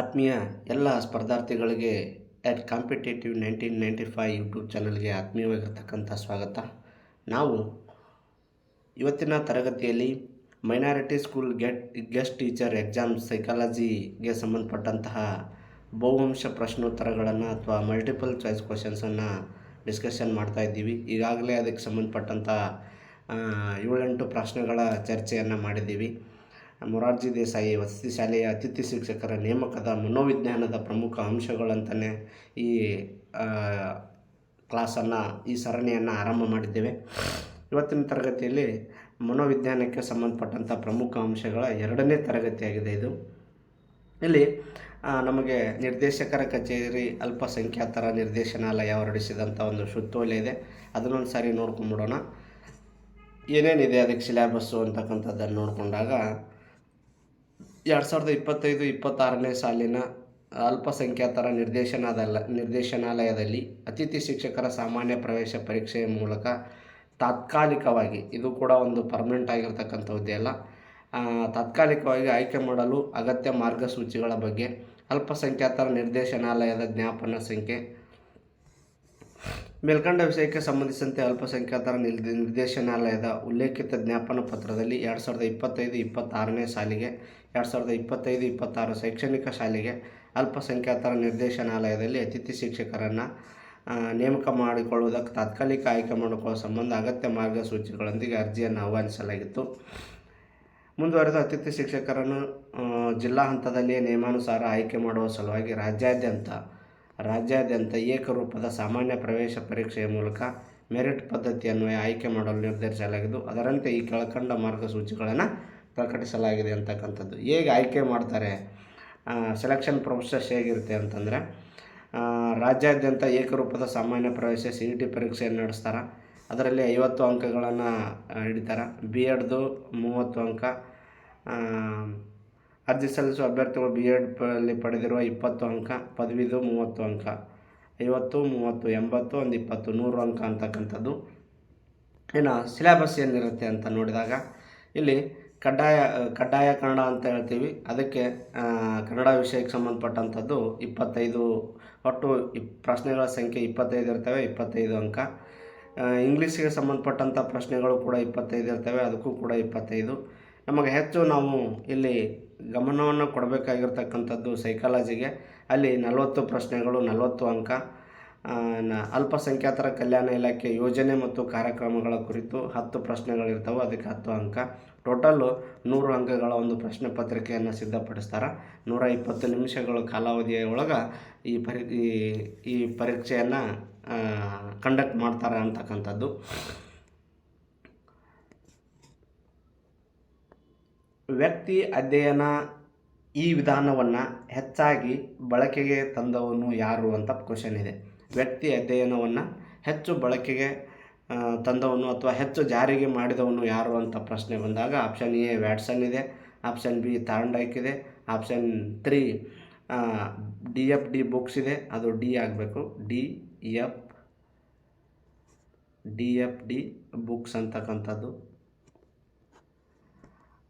ಆತ್ಮೀಯ ಎಲ್ಲ ಸ್ಪರ್ಧಾರ್ಥಿಗಳಿಗೆ at competitive nineteen ninety five YouTube ಚಾನಲ್ಗೆ ಆತ್ಮೀಯವಾಗಿರ್ತಕ್ಕಂಥ ಸ್ವಾಗತ. ನಾವು ಇವತ್ತಿನ ತರಗತಿಯಲ್ಲಿ minority school get guest teacher exam ಸೈಕಾಲಜಿಗೆ ಸಂಬಂಧಪಟ್ಟಂತಹ ಬಹುವಂಶ ಪ್ರಶ್ನೋತ್ತರಗಳನ್ನು ಅಥವಾ ಮಲ್ಟಿಪಲ್ ಚಾಯ್ಸ್ ಕ್ವಶನ್ಸನ್ನು ಡಿಸ್ಕಷನ್ ಮಾಡ್ತಾ ಇದ್ದೀವಿ. ಈಗಾಗಲೇ ಅದಕ್ಕೆ ಸಂಬಂಧಪಟ್ಟಂಥ ಏಳೆಂಟು ಪ್ರಶ್ನೆಗಳ ಚರ್ಚೆಯನ್ನು ಮಾಡಿದ್ದೀವಿ. ಮೊರಾರ್ಜಿ ದೇಸಾಯಿ ವಸತಿ ಶಾಲೆಯ ಅತಿಥಿ ಶಿಕ್ಷಕರ ನೇಮಕದ ಮನೋವಿಜ್ಞಾನದ ಪ್ರಮುಖ ಅಂಶಗಳಂತಲೇ ಈ ಕ್ಲಾಸನ್ನು, ಈ ಸರಣಿಯನ್ನು ಆರಂಭ ಮಾಡಿದ್ದೇವೆ. ಇವತ್ತಿನ ತರಗತಿಯಲ್ಲಿ ಮನೋವಿಜ್ಞಾನಕ್ಕೆ ಸಂಬಂಧಪಟ್ಟಂಥ ಪ್ರಮುಖ ಅಂಶಗಳ ಎರಡನೇ ತರಗತಿಯಾಗಿದೆ ಇದು. ಇಲ್ಲಿ ನಮಗೆ ನಿರ್ದೇಶಕರ ಕಚೇರಿ ಅಲ್ಪಸಂಖ್ಯಾತರ ನಿರ್ದೇಶನಾಲಯ ಹೊರಡಿಸಿದಂಥ ಒಂದು ಸುತ್ತೋಲೆ ಇದೆ. ಅದನ್ನೊಂದು ಸಾರಿ ನೋಡ್ಕೊಂಬಿಡೋಣ. ಏನೇನಿದೆ ಅದಕ್ಕೆ ಸಿಲೆಬಸ್ಸು ಅಂತಕ್ಕಂಥದ್ದನ್ನು ನೋಡಿಕೊಂಡಾಗ ಎರಡು ಸಾವಿರದ ಇಪ್ಪತ್ತೈದು ಇಪ್ಪತ್ತಾರನೇ ಸಾಲಿನ ಅಲ್ಪಸಂಖ್ಯಾತರ ನಿರ್ದೇಶನಾದಲ್ಲ, ನಿರ್ದೇಶನಾಲಯದಲ್ಲಿ ಅತಿಥಿ ಶಿಕ್ಷಕರ ಸಾಮಾನ್ಯ ಪ್ರವೇಶ ಪರೀಕ್ಷೆಯ ಮೂಲಕ ತಾತ್ಕಾಲಿಕವಾಗಿ, ಇದು ಕೂಡ ಒಂದು ಪರ್ಮನೆಂಟ್ ಆಗಿರ್ತಕ್ಕಂಥ ಹುದ್ದೆ ಅಲ್ಲ ತಾತ್ಕಾಲಿಕವಾಗಿ ಆಯ್ಕೆ ಮಾಡಲು ಅಗತ್ಯ ಮಾರ್ಗಸೂಚಿಗಳ ಬಗ್ಗೆ ಅಲ್ಪಸಂಖ್ಯಾತರ ನಿರ್ದೇಶನಾಲಯದ ಜ್ಞಾಪನ ಸಂಖ್ಯೆ, ಮೇಲ್ಕಂಡ ವಿಷಯಕ್ಕೆ ಸಂಬಂಧಿಸಿದಂತೆ ಅಲ್ಪಸಂಖ್ಯಾತರ ನಿರ್ದ ನಿರ್ದೇಶನಾಲಯದ ಉಲ್ಲೇಖಿತ ಜ್ಞಾಪನ ಪತ್ರದಲ್ಲಿ ಎರಡು ಸಾವಿರದ ಇಪ್ಪತ್ತೈದು ಇಪ್ಪತ್ತಾರನೇ ಸಾಲಿಗೆ ಎರಡು ಸಾವಿರದ ಇಪ್ಪತ್ತೈದು, ಇಪ್ಪತ್ತಾರು ಶೈಕ್ಷಣಿಕ ಶಾಲೆಗೆ ಅಲ್ಪಸಂಖ್ಯಾತರ ನಿರ್ದೇಶನಾಲಯದಲ್ಲಿ ಅತಿಥಿ ಶಿಕ್ಷಕರನ್ನು ನೇಮಕ ಮಾಡಿಕೊಳ್ಳುವುದಕ್ಕೆ ತಾತ್ಕಾಲಿಕ ಆಯ್ಕೆ ಮಾಡಿಕೊಳ್ಳುವ ಸಂಬಂಧ ಅಗತ್ಯ ಮಾರ್ಗಸೂಚಿಗಳೊಂದಿಗೆ ಅರ್ಜಿಯನ್ನು ಆಹ್ವಾನಿಸಲಾಗಿತ್ತು. ಮುಂದುವರೆದ ಅತಿಥಿ ಶಿಕ್ಷಕರನ್ನು ಜಿಲ್ಲಾ ಹಂತದಲ್ಲಿಯೇ ನಿಯಮಾನುಸಾರ ಆಯ್ಕೆ ಮಾಡುವ ಸಲುವಾಗಿ ರಾಜ್ಯಾದ್ಯಂತ ರಾಜ್ಯಾದ್ಯಂತ ಏಕರೂಪದ ಸಾಮಾನ್ಯ ಪ್ರವೇಶ ಪರೀಕ್ಷೆಯ ಮೂಲಕ ಮೆರಿಟ್ ಪದ್ಧತಿಯನ್ವಯ ಆಯ್ಕೆ ಮಾಡಲು ನಿರ್ಧರಿಸಲಾಗಿದ್ದು, ಅದರಂತೆ ಈ ಕೆಳಕಂಡ ಮಾರ್ಗಸೂಚಿಗಳನ್ನು ಪ್ರಕಟಿಸಲಾಗಿದೆ ಅಂತಕ್ಕಂಥದ್ದು. ಹೇಗೆ ಆಯ್ಕೆ ಮಾಡ್ತಾರೆ? ಸೆಲೆಕ್ಷನ್ ಪ್ರೊಸೆಸ್ ಹೇಗಿರುತ್ತೆ ಅಂತಂದರೆ ರಾಜ್ಯಾದ್ಯಂತ ಏಕರೂಪದ ಸಾಮಾನ್ಯ ಪ್ರವೇಶ ಸಿ ಇ ಟಿ ಪರೀಕ್ಷೆಯನ್ನು ನಡೆಸ್ತಾರೆ? ಅದರಲ್ಲಿ ಐವತ್ತು ಅಂಕಗಳನ್ನು ಹಿಡಿತಾರೆ. ಬಿ ಎಡ್ದು ಮೂವತ್ತು ಅಂಕ. ಅರ್ಜಿ ಸಲ್ಲಿಸುವ ಅಭ್ಯರ್ಥಿಗಳು ಬಿ ಎಡ್ ಅಲ್ಲಿ ಪಡೆದಿರುವ ಇಪ್ಪತ್ತು ಅಂಕ. ಪದವಿದು ಮೂವತ್ತು ಅಂಕ. ಐವತ್ತು, ಮೂವತ್ತು, ಎಂಬತ್ತು, ಒಂದು ಇಪ್ಪತ್ತು, ನೂರು ಅಂಕ ಅಂತಕ್ಕಂಥದ್ದು. ಇನ್ನು ಸಿಲೆಬಸ್ ಏನಿರುತ್ತೆ ಅಂತ ನೋಡಿದಾಗ, ಇಲ್ಲಿ ಕಡ್ಡಾಯ ಕಡ್ಡಾಯ ಕನ್ನಡ ಅಂತ ಹೇಳ್ತೀವಿ. ಅದಕ್ಕೆ ಕನ್ನಡ ವಿಷಯಕ್ಕೆ ಸಂಬಂಧಪಟ್ಟಂಥದ್ದು ಇಪ್ಪತ್ತೈದು, ಒಟ್ಟು ಇಪ್, ಪ್ರಶ್ನೆಗಳ ಸಂಖ್ಯೆ ಇಪ್ಪತ್ತೈದು ಇರ್ತವೆ, ಇಪ್ಪತ್ತೈದು ಅಂಕ. ಇಂಗ್ಲೀಷಿಗೆ ಸಂಬಂಧಪಟ್ಟಂಥ ಪ್ರಶ್ನೆಗಳು ಕೂಡ ಇಪ್ಪತ್ತೈದು ಇರ್ತವೆ, ಅದಕ್ಕೂ ಕೂಡ ಇಪ್ಪತ್ತೈದು. ನಮಗೆ ಹೆಚ್ಚು ನಾವು ಇಲ್ಲಿ ಗಮನವನ್ನು ಕೊಡಬೇಕಾಗಿರ್ತಕ್ಕಂಥದ್ದು ಸೈಕಾಲಜಿಗೆ. ಅಲ್ಲಿ ನಲವತ್ತು ಪ್ರಶ್ನೆಗಳು, ನಲವತ್ತು ಅಂಕ. ಅಲ್ಪಸಂಖ್ಯಾತರ ಕಲ್ಯಾಣ ಇಲಾಖೆ ಯೋಜನೆ ಮತ್ತು ಕಾರ್ಯಕ್ರಮಗಳ ಕುರಿತು ಹತ್ತು ಪ್ರಶ್ನೆಗಳಿರ್ತವೆ, ಅದಕ್ಕೆ ಹತ್ತು ಅಂಕ. ಟೋಟಲ್ಲು ನೂರು ಅಂಕಗಳ ಒಂದು ಪ್ರಶ್ನೆ ಪತ್ರಿಕೆಯನ್ನು ಸಿದ್ಧಪಡಿಸ್ತಾರೆ. ನೂರ ಇಪ್ಪತ್ತು ನಿಮಿಷಗಳ ಕಾಲಾವಧಿಯ ಒಳಗೆ ಈ ಪರಿ, ಈ ಪರೀಕ್ಷೆಯನ್ನು ಕಂಡಕ್ಟ್ ಮಾಡ್ತಾರೆ ಅಂತಕ್ಕಂಥದ್ದು. ವ್ಯಕ್ತಿ ಅಧ್ಯಯನ ಈ ವಿಧಾನವನ್ನು ಹೆಚ್ಚಾಗಿ ಬಳಕೆಗೆ ತಂದವನು ಯಾರು ಅಂತ ಕ್ವಶನ್ ಇದೆ. ವ್ಯಕ್ತಿ ಅಧ್ಯಯನವನ್ನು ಹೆಚ್ಚು ಬಳಕೆಗೆ ತಂದವನು ಅಥವಾ ಹೆಚ್ಚು ಜಾರಿಗೆ ಮಾಡಿದವನು ಯಾರು ಅಂತ ಪ್ರಶ್ನೆ ಬಂದಾಗ ಆಪ್ಷನ್ ಎ ವ್ಯಾಟ್ಸನ್ ಇದೆ, ಆಪ್ಷನ್ ಬಿ ತಾಂಡೈಕ್ ಇದೆ, option three D F D books ಇದೆ, ಅದು ಡಿ ಆಗಬೇಕು. D F D F D books ಅಂತಕ್ಕಂಥದ್ದು.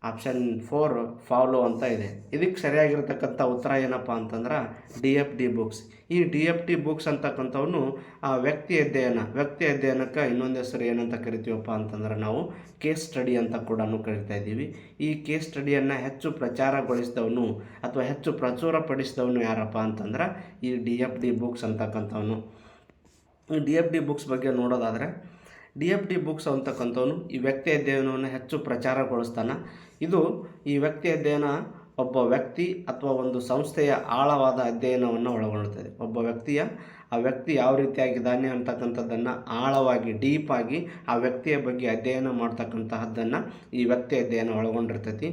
ಆಪ್ಷನ್ ಫೋರ್ ಫಾಲೋ ಅಂತ ಇದೆ. ಇದಕ್ಕೆ ಸರಿಯಾಗಿರ್ತಕ್ಕಂಥ ಉತ್ತರ ಏನಪ್ಪ ಅಂತಂದ್ರೆ ಡಿ ಎಫ್ ಡಿ ಬುಕ್ಸ್. ಈ ಡಿ ಎಫ್ ಡಿ ಬುಕ್ಸ್ ಅಂತಕ್ಕಂಥವನು ಆ ವ್ಯಕ್ತಿ ಅಧ್ಯಯನ, ವ್ಯಕ್ತಿ ಅಧ್ಯಯನಕ್ಕೆ ಇನ್ನೊಂದು ಹೆಸರು ಏನಂತ ಕರಿತೀವಪ್ಪ ಅಂತಂದ್ರೆ ನಾವು ಕೇಸ್ ಸ್ಟಡಿ ಅಂತ ಕೂಡ ಕರಿತಾ ಇದ್ದೀವಿ. ಈ ಕೇಸ್ ಸ್ಟಡಿಯನ್ನು ಹೆಚ್ಚು ಪ್ರಚಾರಗೊಳಿಸಿದವನು ಅಥವಾ ಹೆಚ್ಚು ಪ್ರಚುರಪಡಿಸಿದವನು ಯಾರಪ್ಪ ಅಂತಂದ್ರೆ ಈ ಡಿ ಎಫ್ ಡಿ ಬುಕ್ಸ್ ಅಂತಕ್ಕಂಥವನು. ಈ ಡಿ ಎಫ್ ಡಿ ಬುಕ್ಸ್ ಬಗ್ಗೆ ನೋಡೋದಾದರೆ, ಡಿ ಎಫ್ ಡಿ ಬುಕ್ಸ್ ಅಂತಕ್ಕಂಥವನು ಈ ವ್ಯಕ್ತಿ ಅಧ್ಯಯನವನ್ನು ಹೆಚ್ಚು ಪ್ರಚಾರಗೊಳಿಸ್ತಾನೆ. ಇದು ಈ ವ್ಯಕ್ತಿ ಅಧ್ಯಯನ ಒಬ್ಬ ವ್ಯಕ್ತಿ ಅಥವಾ ಒಂದು ಸಂಸ್ಥೆಯ ಆಳವಾದ ಅಧ್ಯಯನವನ್ನು ಒಳಗೊಳ್ಳುತ್ತದೆ. ಒಬ್ಬ ವ್ಯಕ್ತಿಯ, ಆ ವ್ಯಕ್ತಿ ಯಾವ ರೀತಿಯಾಗಿದ್ದಾನೆ ಅಂತಕ್ಕಂಥದ್ದನ್ನು ಆಳವಾಗಿ ಡೀಪಾಗಿ ಆ ವ್ಯಕ್ತಿಯ ಬಗ್ಗೆ ಅಧ್ಯಯನ ಮಾಡ್ತಕ್ಕಂತಹದ್ದನ್ನು ಈ ವ್ಯಕ್ತಿ ಅಧ್ಯಯನ ಒಳಗೊಂಡಿರ್ತೈತಿ.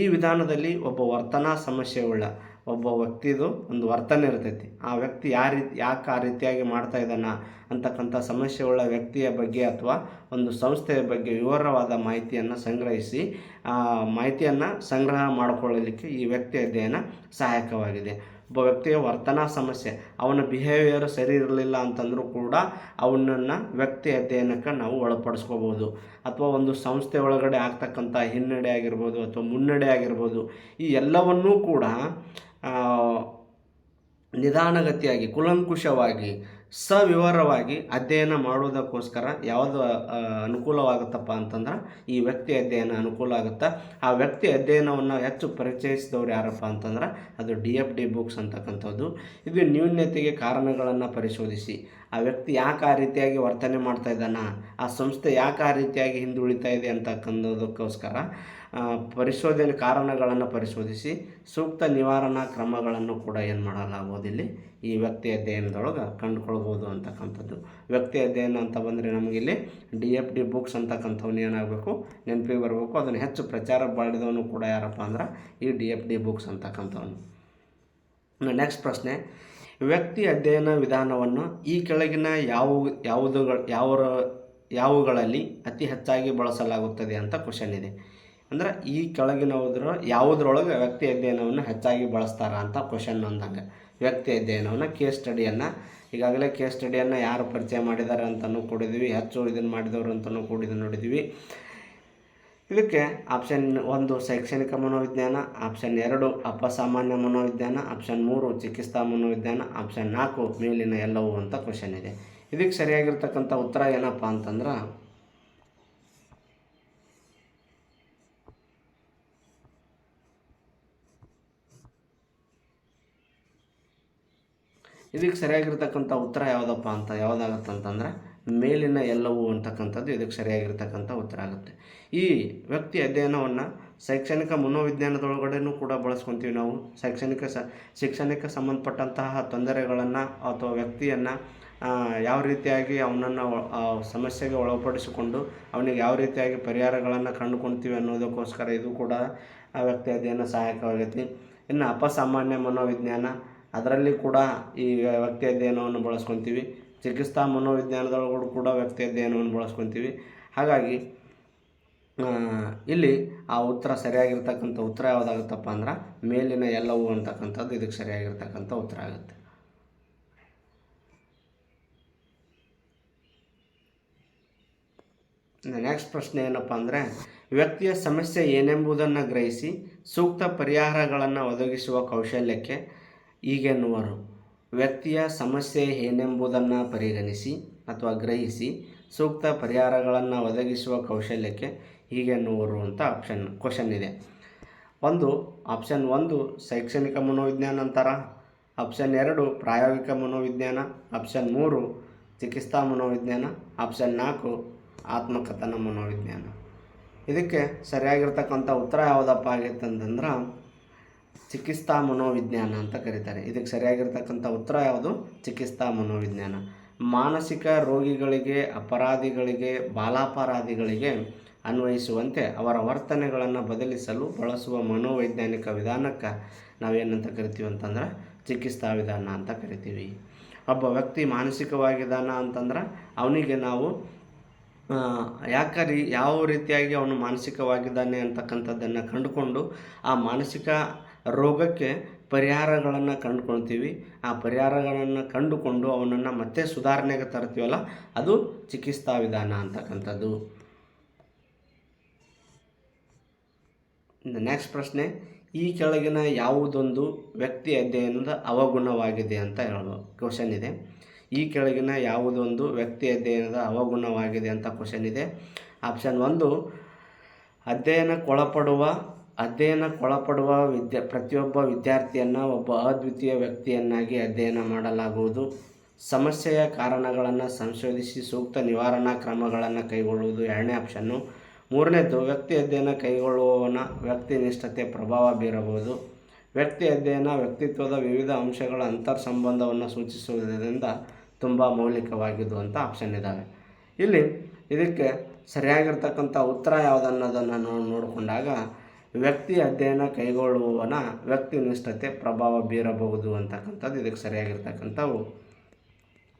ಈ ವಿಧಾನದಲ್ಲಿ ಒಬ್ಬ ವರ್ತನಾ ಸಮಸ್ಯೆಯುಳ್ಳ ಒಬ್ಬ ವ್ಯಕ್ತಿದು ಒಂದು ವರ್ತನೆ ಇರ್ತೈತಿ. ಆ ವ್ಯಕ್ತಿ ಯಾವ ರೀತಿ, ಯಾಕೆ ಆ ರೀತಿಯಾಗಿ ಮಾಡ್ತಾ ಇದ್ದಾನ ಅಂತಕ್ಕಂಥ ಸಮಸ್ಯೆಯುಳ್ಳ ವ್ಯಕ್ತಿಯ ಬಗ್ಗೆ ಅಥವಾ ಒಂದು ಸಂಸ್ಥೆಯ ಬಗ್ಗೆ ವಿವರವಾದ ಮಾಹಿತಿಯನ್ನು ಸಂಗ್ರಹಿಸಿ, ಆ ಮಾಹಿತಿಯನ್ನು ಸಂಗ್ರಹ ಮಾಡಿಕೊಳ್ಳಲಿಕ್ಕೆ ಈ ವ್ಯಕ್ತಿ ಅಧ್ಯಯನ ಸಹಾಯಕವಾಗಿದೆ. ಒಬ್ಬ ವ್ಯಕ್ತಿಯ ವರ್ತನಾ ಸಮಸ್ಯೆ, ಅವನ ಬಿಹೇವಿಯರ್ ಸರಿ ಇರಲಿಲ್ಲ ಅಂತಂದರೂ ಕೂಡ ಅವನನ್ನು ವ್ಯಕ್ತಿ ಅಧ್ಯಯನಕ್ಕೆ ನಾವು ಒಳಪಡಿಸ್ಕೋಬೋದು. ಅಥವಾ ಒಂದು ಸಂಸ್ಥೆ ಒಳಗಡೆ ಆಗ್ತಕ್ಕಂಥ ಹಿನ್ನಡೆ ಆಗಿರ್ಬೋದು ಅಥವಾ ಮುನ್ನಡೆ ಆಗಿರ್ಬೋದು, ಈ ಎಲ್ಲವನ್ನೂ ಕೂಡ ನಿಧಾನಗತಿಯಾಗಿ ಕುಲಂಕುಷವಾಗಿ ಸವಿವರವಾಗಿ ಅಧ್ಯಯನ ಮಾಡುವುದಕ್ಕೋಸ್ಕರ ಯಾವುದು ಅನುಕೂಲವಾಗುತ್ತಪ್ಪ ಅಂತಂದ್ರೆ ಈ ವ್ಯಕ್ತಿ ಅಧ್ಯಯನ ಅನುಕೂಲ ಆಗುತ್ತೆ? ಆ ವ್ಯಕ್ತಿ ಅಧ್ಯಯನವನ್ನು ಹೆಚ್ಚು ಪರಿಚಯಿಸಿದವ್ರು ಯಾರಪ್ಪ ಅಂತಂದ್ರೆ ಅದು ಡಿ ಎಫ್ ಡಿ ಬುಕ್ಸ್ ಅಂತಕ್ಕಂಥದ್ದು. ಇದು ನ್ಯೂನ್ಯತೆಗೆ ಕಾರಣಗಳನ್ನು ಪರಿಶೋಧಿಸಿ. ಆ ವ್ಯಕ್ತಿ ಯಾಕೆ ಆ ರೀತಿಯಾಗಿ ವರ್ತನೆ ಮಾಡ್ತಾ ಇದ್ದಾನ? ಆ ಸಂಸ್ಥೆ ಯಾಕೆ ಆ ರೀತಿಯಾಗಿ ಹಿಂದುಳಿತಾ ಇದೆ ಅಂತಕ್ಕಂಥದಕ್ಕೋಸ್ಕರ ಪರಿಶೋಧನೆ ಕಾರಣಗಳನ್ನು ಪರಿಶೋಧಿಸಿ ಸೂಕ್ತ ನಿವಾರಣಾ ಕ್ರಮಗಳನ್ನು ಕೂಡ ಏನು ಮಾಡಲಾಗುವುದು ಇಲ್ಲಿ? ಈ ವ್ಯಕ್ತಿ ಅಧ್ಯಯನದೊಳಗೆ ಕಂಡುಕೊಳ್ಬೋದು ಅಂತಕ್ಕಂಥದ್ದು. ವ್ಯಕ್ತಿ ಅಧ್ಯಯನ ಅಂತ ಬಂದರೆ ನಮಗಿಲ್ಲಿ ಡಿ ಎಫ್ ಡಿ ಬುಕ್ಸ್ ಅಂತಕ್ಕಂಥವ್ನು ಏನಾಗಬೇಕು, ನೆನಪಿಗೆ ಬರಬೇಕು. ಅದನ್ನು ಹೆಚ್ಚು ಪ್ರಚಾರ ಮಾಡಿದವನು ಕೂಡ ಯಾರಪ್ಪ ಅಂದ್ರೆ ಈ ಡಿ ಎಫ್ ಡಿ ಬುಕ್ಸ್ ಅಂತಕ್ಕಂಥವನು. ನೆಕ್ಸ್ಟ್ ಪ್ರಶ್ನೆ. ವ್ಯಕ್ತಿ ಅಧ್ಯಯನ ವಿಧಾನವನ್ನು ಈ ಕೆಳಗಿನ ಯಾವ, ಯಾವುದುಗಳ ಯಾವ ಯಾವುಗಳಲ್ಲಿ ಅತಿ ಹೆಚ್ಚಾಗಿ ಬಳಸಲಾಗುತ್ತದೆ ಅಂತ ಕ್ವಶನ್ ಇದೆ. ಅಂದ್ರೆ ಈ ಕೆಳಗಿನವುದ್ರ, ಯಾವುದ್ರೊಳಗೆ ವ್ಯಕ್ತಿ ಅಧ್ಯಯನವನ್ನು ಹೆಚ್ಚಾಗಿ ಬಳಸ್ತಾರ ಅಂತ ಕ್ವಶನ್ ಅಂದಂಗೆ. ವ್ಯಕ್ತಿ ಅಧ್ಯಯನವನ್ನು ಕೇಸ್ ಸ್ಟಡಿಯನ್ನು ಈಗಾಗಲೇ ಕೇಸ್ ಸ್ಟಡಿಯನ್ನು ಯಾರು ಪರಿಚಯ ಮಾಡಿದ್ದಾರೆ ಅಂತಲೂ ಕೊಡಿದ್ವಿ, ಹೆಚ್ಚು ಇದನ್ನು ಮಾಡಿದವರು ಅಂತಲೂ ಕೂಡ ಇದನ್ನು ನೋಡಿದ್ವಿ. ಇದಕ್ಕೆ ಆಪ್ಷನ್ ಒಂದು ಶೈಕ್ಷಣಿಕ ಮನೋವಿಜ್ಞಾನ ಆಪ್ಷನ್ ಎರಡು ಅಪಸಾಮಾನ್ಯ ಮನೋವಿಜ್ಞಾನ ಆಪ್ಷನ್ ಮೂರು ಚಿಕಿತ್ಸಾ ಮನೋವಿಜ್ಞಾನ ಆಪ್ಷನ್ ನಾಲ್ಕು ಮೇಲಿನ ಎಲ್ಲವೂ ಅಂತ ಕ್ವಶನ್ ಇದೆ. ಇದಕ್ಕೆ ಸರಿಯಾಗಿರ್ತಕ್ಕಂಥ ಉತ್ತರ ಏನಪ್ಪ ಅಂತಂದ್ರೆ, ಇದಕ್ಕೆ ಸರಿಯಾಗಿರ್ತಕ್ಕಂಥ ಉತ್ತರ ಯಾವುದಪ್ಪ ಅಂತ ಯಾವುದಾಗತ್ತೆ ಅಂತಂದ್ರೆ ಮೇಲಿನ ಎಲ್ಲವೂ ಅಂತಕ್ಕಂಥದ್ದು ಇದಕ್ಕೆ ಸರಿಯಾಗಿರ್ತಕ್ಕಂಥ ಉತ್ತರ ಆಗುತ್ತೆ. ಈ ವ್ಯಕ್ತಿ ಅಧ್ಯಯನವನ್ನು ಶೈಕ್ಷಣಿಕ ಮನೋವಿಜ್ಞಾನದೊಳಗಡೆನೂ ಕೂಡ ಬಳಸ್ಕೊತೀವಿ ನಾವು. ಶೈಕ್ಷಣಿಕ ಸ, ಶಿಕ್ಷಣಕ್ಕೆ ಸಂಬಂಧಪಟ್ಟಂತಹ ತೊಂದರೆಗಳನ್ನು ಅಥವಾ ವ್ಯಕ್ತಿಯನ್ನು ಯಾವ ರೀತಿಯಾಗಿ ಅವನನ್ನು ಸಮಸ್ಯೆಗೆ ಒಳಪಡಿಸಿಕೊಂಡು ಅವನಿಗೆ ಯಾವ ರೀತಿಯಾಗಿ ಪರಿಹಾರಗಳನ್ನು ಕಂಡುಕೊಳ್ತೀವಿ ಅನ್ನೋದಕ್ಕೋಸ್ಕರ ಇದು ಕೂಡ ಆ ವ್ಯಕ್ತಿ ಅಧ್ಯಯನ ಸಹಾಯಕವಾಗೈತಿ. ಇನ್ನು ಅಪಸಾಮಾನ್ಯ ಮನೋವಿಜ್ಞಾನ, ಅದರಲ್ಲಿ ಕೂಡ ಈ ವ್ಯಕ್ತಿ ಅಧ್ಯಯನವನ್ನು ಬಳಸ್ಕೊತೀವಿ. ಚಿಕಿತ್ಸಾ ಮನೋವಿಜ್ಞಾನದೊಳಗೂ ಕೂಡ ವ್ಯಕ್ತಿ ಅಧ್ಯಯನವನ್ನು ಬಳಸ್ಕೊತೀವಿ ಹಾಗಾಗಿ ಇಲ್ಲಿ ಆ ಉತ್ತರ ಸರಿಯಾಗಿರ್ತಕ್ಕಂಥ ಉತ್ತರ ಯಾವುದಾಗುತ್ತಪ್ಪ ಅಂದ್ರೆ ಮೇಲಿನ ಎಲ್ಲವೂ ಅಂತಕ್ಕಂಥದ್ದು ಇದಕ್ಕೆ ಸರಿಯಾಗಿರ್ತಕ್ಕಂಥ ಉತ್ತರ ಆಗುತ್ತೆ. ನೆಕ್ಸ್ಟ್ ಪ್ರಶ್ನೆ ಏನಪ್ಪ ಅಂದರೆ, ವ್ಯಕ್ತಿಯ ಸಮಸ್ಯೆ ಏನೆಂಬುದನ್ನು ಗ್ರಹಿಸಿ ಸೂಕ್ತ ಪರಿಹಾರಗಳನ್ನು ಒದಗಿಸುವ ಕೌಶಲ್ಯಕ್ಕೆ ಈಗೆನ್ನುವರು. ವ್ಯಕ್ತಿಯ ಸಮಸ್ಯೆ ಏನೆಂಬುದನ್ನು ಪರಿಗಣಿಸಿ ಅಥವಾ ಗ್ರಹಿಸಿ ಸೂಕ್ತ ಪರಿಹಾರಗಳನ್ನು ಒದಗಿಸುವ ಕೌಶಲ್ಯಕ್ಕೆ ಹೀಗೆ ಅಂತ ಆಪ್ಷನ್ ಕ್ವಶನ್ ಇದೆ. ಒಂದು ಆಪ್ಷನ್ ಒಂದು, ಶೈಕ್ಷಣಿಕ ಮನೋವಿಜ್ಞಾನ ಅಂತಾರ. ಆಪ್ಷನ್ ಎರಡು, ಪ್ರಾಯೋಗಿಕ ಮನೋವಿಜ್ಞಾನ. ಆಪ್ಷನ್ ಮೂರು, ಚಿಕಿತ್ಸಾ ಮನೋವಿಜ್ಞಾನ. ಆಪ್ಷನ್ ನಾಲ್ಕು, ಆತ್ಮಕಥನ ಮನೋವಿಜ್ಞಾನ. ಇದಕ್ಕೆ ಸರಿಯಾಗಿರ್ತಕ್ಕಂಥ ಉತ್ತರ ಯಾವುದಪ್ಪ ಆಗಿತ್ತಂತಂದ್ರೆ ಚಿಕಿತ್ಸಾ ಮನೋವಿಜ್ಞಾನ ಅಂತ ಕರೀತಾರೆ. ಇದಕ್ಕೆ ಸರಿಯಾಗಿರ್ತಕ್ಕಂಥ ಉತ್ತರ ಯಾವುದು? ಚಿಕಿತ್ಸಾ ಮನೋವಿಜ್ಞಾನ. ಮಾನಸಿಕ ರೋಗಿಗಳಿಗೆ, ಅಪರಾಧಿಗಳಿಗೆ, ಬಾಲಾಪರಾಧಿಗಳಿಗೆ ಅನ್ವಯಿಸುವಂತೆ ಅವರ ವರ್ತನೆಗಳನ್ನು ಬದಲಿಸಲು ಬಳಸುವ ಮನೋವೈಜ್ಞಾನಿಕ ವಿಧಾನಕ್ಕೆ ನಾವೇನಂತ ಕರಿತೀವಿ ಅಂತಂದ್ರೆ ಚಿಕಿತ್ಸಾ ವಿಧಾನ ಅಂತ ಕರಿತೀವಿ. ಒಬ್ಬ ವ್ಯಕ್ತಿ ಮಾನಸಿಕವಾಗಿದ್ದಾನ ಅಂತಂದ್ರೆ ಅವನಿಗೆ ನಾವು ಯಾಕರಿ ಯಾವ ರೀತಿಯಾಗಿ ಅವನು ಮಾನಸಿಕವಾಗಿದ್ದಾನೆ ಅಂತಕ್ಕಂಥದ್ದನ್ನು ಕಂಡುಕೊಂಡು ಆ ಮಾನಸಿಕ ರೋಗಕ್ಕೆ ಪರಿಹಾರಗಳನ್ನು ಕಂಡುಕೊಳ್ತೀವಿ. ಆ ಪರಿಹಾರಗಳನ್ನು ಕಂಡುಕೊಂಡು ಅವನನ್ನು ಮತ್ತೆ ಸುಧಾರಣೆಗೆ ತರ್ತೀವಲ್ಲ, ಅದು ಚಿಕಿತ್ಸಾ ವಿಧಾನ ಅಂತಕ್ಕಂಥದ್ದು. ನೆಕ್ಸ್ಟ್ ಪ್ರಶ್ನೆ, ಈ ಕೆಳಗಿನ ಯಾವುದೊಂದು ವ್ಯಕ್ತಿ ಅಧ್ಯಯನದ ಅವಗುಣವಾಗಿದೆ ಅಂತ ಹೇಳೋದು ಕ್ವಶನ್ ಇದೆ. ಈ ಕೆಳಗಿನ ಯಾವುದೊಂದು ವ್ಯಕ್ತಿ ಅಧ್ಯಯನದ ಅವಗುಣವಾಗಿದೆ ಅಂತ ಕ್ವಶನ್ ಇದೆ. ಆಪ್ಷನ್ ಒಂದು, ಅಧ್ಯಯನಕ್ಕೊಳಪಡುವ ಅಧ್ಯಯನಕ್ಕೊಳಪಡುವ ವಿದ್ಯ, ಪ್ರತಿಯೊಬ್ಬ ವಿದ್ಯಾರ್ಥಿಯನ್ನು ಒಬ್ಬ ಅದ್ವಿತೀಯ ವ್ಯಕ್ತಿಯನ್ನಾಗಿ ಅಧ್ಯಯನ ಮಾಡಲಾಗುವುದು. ಸಮಸ್ಯೆಯ ಕಾರಣಗಳನ್ನು ಸಂಶೋಧಿಸಿ ಸೂಕ್ತ ನಿವಾರಣಾ ಕ್ರಮಗಳನ್ನು ಕೈಗೊಳ್ಳುವುದು ಎರಡನೇ ಆಪ್ಷನ್ನು. ಮೂರನೇದು, ವ್ಯಕ್ತಿ ಅಧ್ಯಯನ ಕೈಗೊಳ್ಳುವವನ ವ್ಯಕ್ತಿನಿಷ್ಠತೆ ಪ್ರಭಾವ ಬೀರಬಹುದು. ವ್ಯಕ್ತಿ ಅಧ್ಯಯನ ವ್ಯಕ್ತಿತ್ವದ ವಿವಿಧ ಅಂಶಗಳ ಅಂತರ್ ಸಂಬಂಧವನ್ನು ಸೂಚಿಸುವುದರಿಂದ ತುಂಬ ಮೌಲಿಕವಾಗಿದ್ದು ಅಂತ ಆಪ್ಷನ್ ಇದ್ದಾವೆ ಇಲ್ಲಿ ಇದಕ್ಕೆ ಸರಿಯಾಗಿರ್ತಕ್ಕಂಥ ಉತ್ತರ ಯಾವುದನ್ನೋದನ್ನು ನೋಡಿಕೊಂಡಾಗ ವ್ಯಕ್ತಿ ಅಧ್ಯಯನ ಕೈಗೊಳ್ಳುವವನ ವ್ಯಕ್ತಿನಿಷ್ಠತೆ, ಪ್ರಭಾವ ಬೀರಬಹುದು ಅಂತಕ್ಕಂಥದ್ದು ಇದಕ್ಕೆ ಸರಿಯಾಗಿರ್ತಕ್ಕಂಥವು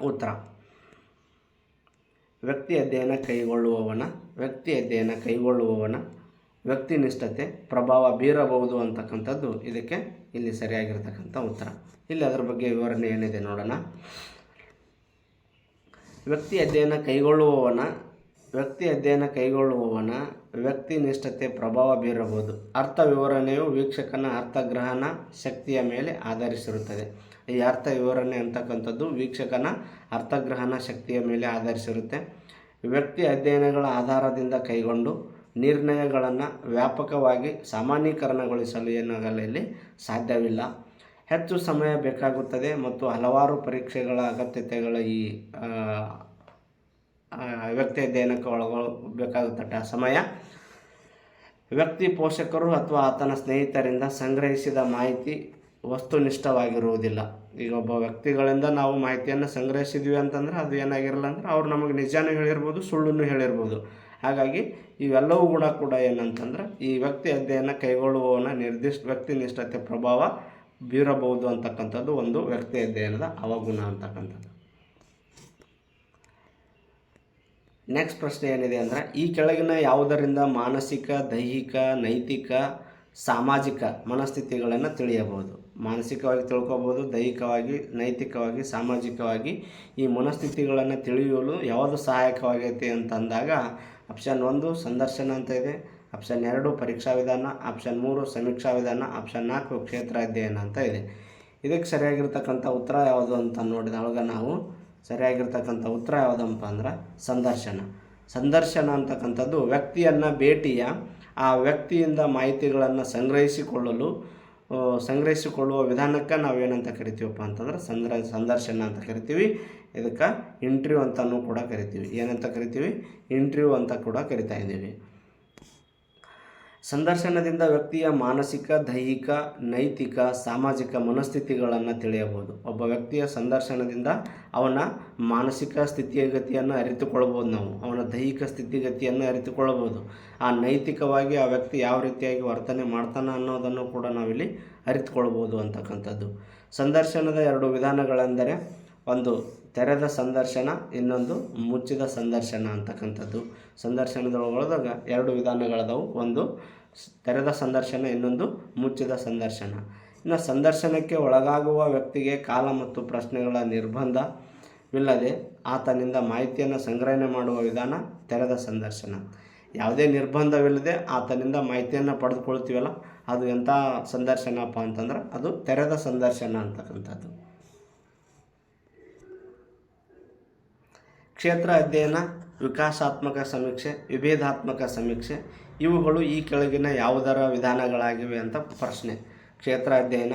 ಉತ್ತರ. ವ್ಯಕ್ತಿ ಅಧ್ಯಯನ ಕೈಗೊಳ್ಳುವವನ, ವ್ಯಕ್ತಿ ಅಧ್ಯಯನ ಕೈಗೊಳ್ಳುವವನ ವ್ಯಕ್ತಿನಿಷ್ಠತೆ, ಪ್ರಭಾವ ಬೀರಬಹುದು ಅಂತಕ್ಕಂಥದ್ದು ಇದಕ್ಕೆ ಇಲ್ಲಿ ಸರಿಯಾಗಿರ್ತಕ್ಕಂಥ ಉತ್ತರ. ಇಲ್ಲಿ ಅದರ ಬಗ್ಗೆ ವಿವರಣೆ ಏನಿದೆ ನೋಡೋಣ. ವ್ಯಕ್ತಿ ಅಧ್ಯಯನ ಕೈಗೊಳ್ಳುವವನ ವ್ಯಕ್ತಿ ಅಧ್ಯಯನ ಕೈಗೊಳ್ಳುವವನ ವ್ಯಕ್ತಿ ನಿಷ್ಠತೆ ಪ್ರಭಾವ ಬೀರಬಹುದು. ಅರ್ಥ ವಿವರಣೆಯು ವೀಕ್ಷಕನ ಅರ್ಥಗ್ರಹಣ ಶಕ್ತಿಯ ಮೇಲೆ ಆಧರಿಸಿರುತ್ತದೆ. ಈ ಅರ್ಥ ವಿವರಣೆ ಅಂತಕ್ಕಂಥದ್ದು ವೀಕ್ಷಕನ ಅರ್ಥಗ್ರಹಣ ಶಕ್ತಿಯ ಮೇಲೆ ಆಧರಿಸಿರುತ್ತೆ. ವ್ಯಕ್ತಿ ಅಧ್ಯಯನಗಳ ಆಧಾರದಿಂದ ಕೈಗೊಂಡು ನಿರ್ಣಯಗಳನ್ನು ವ್ಯಾಪಕವಾಗಿ ಸಾಮಾನ್ಯೀಕರಣಗೊಳಿಸಲು ಏನಾಗಲ್ಲ ಇಲ್ಲಿ ಸಾಧ್ಯವಿಲ್ಲ. ಹೆಚ್ಚು ಸಮಯ ಬೇಕಾಗುತ್ತದೆ ಮತ್ತು ಹಲವಾರು ಪರೀಕ್ಷೆಗಳ ಅಗತ್ಯತೆಗಳ ಈ ವ್ಯಕ್ತಿ ಅಧ್ಯಯನಕ್ಕೆ ಒಳಗೊಳ್ಳಬೇಕಾಗುತ್ತದೆ ಆ ಸಮಯ. ವ್ಯಕ್ತಿ ಪೋಷಕರು ಅಥವಾ ಆತನ ಸ್ನೇಹಿತರಿಂದ ಸಂಗ್ರಹಿಸಿದ ಮಾಹಿತಿ ವಸ್ತುನಿಷ್ಠವಾಗಿರುವುದಿಲ್ಲ. ಈಗ ಒಬ್ಬ ವ್ಯಕ್ತಿಗಳಿಂದ ನಾವು ಮಾಹಿತಿಯನ್ನು ಸಂಗ್ರಹಿಸಿದ್ವಿ ಅಂತಂದ್ರೆ ಅದು ಏನಾಗಿರಲ್ಲ ಅಂದ್ರೆ ಅವ್ರು ನಮಗೆ ನಿಜಾನೂ ಹೇಳಿರ್ಬೋದು, ಸುಳ್ಳನ್ನು ಹೇಳಿರ್ಬೋದು. ಹಾಗಾಗಿ ಇವೆಲ್ಲವೂ ಕೂಡ ಕೂಡ ಏನಂತಂದ್ರೆ ಈ ವ್ಯಕ್ತಿ ಅಧ್ಯಯನ ಕೈಗೊಳ್ಳುವವನ ನಿರ್ದಿಷ್ಟ ವ್ಯಕ್ತಿನಿಷ್ಠತೆ ಪ್ರಭಾವ ಬೀರಬಹುದು ಅಂತಕ್ಕಂಥದ್ದು ಒಂದು ವ್ಯಕ್ತಿ ಅಧ್ಯಯನದ ಅವಗುಣ ಅಂತಕ್ಕಂಥದ್ದು. ನೆಕ್ಸ್ಟ್ ಪ್ರಶ್ನೆ ಏನಿದೆ ಅಂದರೆ, ಈ ಕೆಳಗಿನ ಯಾವುದರಿಂದ ಮಾನಸಿಕ, ದೈಹಿಕ, ನೈತಿಕ, ಸಾಮಾಜಿಕ ಮನಸ್ಥಿತಿಗಳನ್ನು ತಿಳಿಯಬಹುದು? ಮಾನಸಿಕವಾಗಿ ತಿಳ್ಕೊಬೋದು ದೈಹಿಕವಾಗಿ, ನೈತಿಕವಾಗಿ, ಸಾಮಾಜಿಕವಾಗಿ ಈ ಮನಸ್ಥಿತಿಗಳನ್ನು ತಿಳಿಯಲು ಯಾವುದು ಸಹಾಯಕವಾಗೈತೆ ಅಂತಂದಾಗ ಆಪ್ಷನ್ ಒಂದು ಸಂದರ್ಶನ ಅಂತ ಇದೆ ಆಪ್ಷನ್ ಎರಡು ಪರೀಕ್ಷಾ ವಿಧಾನ ಆಪ್ಷನ್ ಮೂರು ಸಮೀಕ್ಷಾ ವಿಧಾನ ಆಪ್ಷನ್ ನಾಲ್ಕು ಕ್ಷೇತ್ರ ಅಧ್ಯಯನ ಅಂತ ಇದೆ. ಇದಕ್ಕೆ ಸರಿಯಾಗಿರ್ತಕ್ಕಂಥ ಉತ್ತರ ಯಾವುದು ಅಂತ ನೋಡಿದಾಗ ನಾವು ಸರಿಯಾಗಿರ್ತಕ್ಕಂಥ ಉತ್ತರ ಯಾವುದಪ್ಪ ಅಂದ್ರೆ ಸಂದರ್ಶನ. ಸಂದರ್ಶನ ಅಂತಕ್ಕಂಥದ್ದು ವ್ಯಕ್ತಿಯನ್ನು ಭೇಟಿಯ, ಆ ವ್ಯಕ್ತಿಯಿಂದ ಮಾಹಿತಿಗಳನ್ನು ಸಂಗ್ರಹಿಸಿಕೊಳ್ಳಲು ಸಂಗ್ರಹಿಸಿಕೊಳ್ಳುವ ವಿಧಾನಕ್ಕೆ ನಾವೇನಂತ ಕರಿತೀವಪ್ಪ ಅಂತಂದ್ರೆ ಸಂದ್ರ, ಸಂದರ್ಶನ ಅಂತ ಕರಿತೀವಿ. ಇದಕ್ಕೆ ಇಂಟ್ರ್ಯೂ ಅಂತಲೂ ಕೂಡ ಕರಿತೀವಿ. ಏನಂತ ಕರಿತೀವಿ? ಇಂಟ್ರ್ಯೂ ಅಂತ ಕೂಡ ಕರಿತಾ ಇದ್ದೀವಿ. ಸಂದರ್ಶನದಿಂದ ವ್ಯಕ್ತಿಯ ಮಾನಸಿಕ, ದೈಹಿಕ, ನೈತಿಕ, ಸಾಮಾಜಿಕ ಮನಸ್ಥಿತಿಗಳನ್ನು ತಿಳಿಯಬಹುದು. ಒಬ್ಬ ವ್ಯಕ್ತಿಯ ಸಂದರ್ಶನದಿಂದ ಅವನ ಮಾನಸಿಕ ಸ್ಥಿತಿಗತಿಯನ್ನು ಅರಿತುಕೊಳ್ಳಬಹುದು ನಾವು. ಅವನ ದೈಹಿಕ ಸ್ಥಿತಿಗತಿಯನ್ನು ಅರಿತುಕೊಳ್ಳಬಹುದು ಆ ನೈತಿಕವಾಗಿ ಆ ವ್ಯಕ್ತಿ ಯಾವ ರೀತಿಯಾಗಿ ವರ್ತನೆ ಮಾಡ್ತಾನೆ ಅನ್ನೋದನ್ನು ಕೂಡ ನಾವಿಲ್ಲಿ ಅರಿತುಕೊಳ್ಬೋದು ಅಂತಕ್ಕಂಥದ್ದು. ಸಂದರ್ಶನದ ಎರಡು ವಿಧಾನಗಳೆಂದರೆ, ಒಂದು ತೆರೆದ ಸಂದರ್ಶನ, ಇನ್ನೊಂದು ಮುಚ್ಚಿದ ಸಂದರ್ಶನ ಅಂತಕ್ಕಂಥದ್ದು. ಸಂದರ್ಶನದೊಳಗೊಳದಾಗ ಎರಡು ವಿಧಾನಗಳದಾವು. ಒಂದು ತೆರೆದ ಸಂದರ್ಶನ, ಇನ್ನೊಂದು ಮುಚ್ಚಿದ ಸಂದರ್ಶನ. ಇನ್ನು ಸಂದರ್ಶನಕ್ಕೆ ಒಳಗಾಗುವ ವ್ಯಕ್ತಿಗೆ ಕಾಲ ಮತ್ತು ಪ್ರಶ್ನೆಗಳ ನಿರ್ಬಂಧವಿಲ್ಲದೆ ಆತನಿಂದ ಮಾಹಿತಿಯನ್ನು ಸಂಗ್ರಹಣೆ ಮಾಡುವ ವಿಧಾನ ತೆರೆದ ಸಂದರ್ಶನ. ಯಾವುದೇ ನಿರ್ಬಂಧವಿಲ್ಲದೆ ಆತನಿಂದ ಮಾಹಿತಿಯನ್ನು ಪಡೆದುಕೊಳ್ತೀವಲ್ಲ, ಅದು ಎಂಥ ಸಂದರ್ಶನಪ್ಪ ಅಂತಂದ್ರೆ ಅದು ತೆರೆದ ಸಂದರ್ಶನ ಅಂತಕ್ಕಂಥದ್ದು. ಕ್ಷೇತ್ರ ಅಧ್ಯಯನ, ವಿಕಾಸಾತ್ಮಕ ಸಮೀಕ್ಷೆ, ವಿಭೇದಾತ್ಮಕ ಸಮೀಕ್ಷೆ, ಇವುಗಳು ಈ ಕೆಳಗಿನ ಯಾವುದರ ವಿಧಾನಗಳಾಗಿವೆ ಅಂತ ಪ್ರಶ್ನೆ. ಕ್ಷೇತ್ರ ಅಧ್ಯಯನ,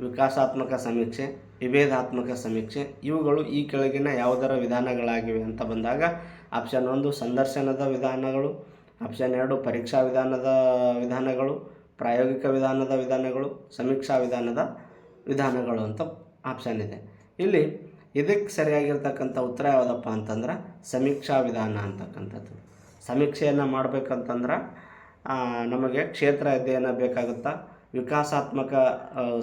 ವಿಕಾಸಾತ್ಮಕ ಸಮೀಕ್ಷೆ, ವಿಭೇದಾತ್ಮಕ ಸಮೀಕ್ಷೆ, ಇವುಗಳು ಈ ಕೆಳಗಿನ ಯಾವುದರ ವಿಧಾನಗಳಾಗಿವೆ ಅಂತ ಬಂದಾಗ ಆಪ್ಷನ್ ಒಂದು ಸಂದರ್ಶನದ ವಿಧಾನಗಳು ಆಪ್ಷನ್ ಎರಡು ಪರೀಕ್ಷಾ ವಿಧಾನದ ವಿಧಾನಗಳು, ಪ್ರಾಯೋಗಿಕ ವಿಧಾನದ ವಿಧಾನಗಳು, ಸಮೀಕ್ಷಾ ವಿಧಾನದ ವಿಧಾನಗಳು ಅಂತ ಆಪ್ಷನ್ ಇದೆ. ಇಲ್ಲಿ ಇದಕ್ಕೆ ಸರಿಯಾಗಿರ್ತಕ್ಕಂಥ ಉತ್ತರ ಯಾವುದಪ್ಪ ಅಂತಂದ್ರೆ ಸಮೀಕ್ಷಾ ವಿಧಾನ ಅಂತಕ್ಕಂಥದ್ದು. ಸಮೀಕ್ಷೆಯನ್ನು ಮಾಡಬೇಕಂತಂದ್ರೆ ನಮಗೆ ಕ್ಷೇತ್ರ ಅಧ್ಯಯನ ಬೇಕಾಗುತ್ತಾ, ವಿಕಾಸಾತ್ಮಕ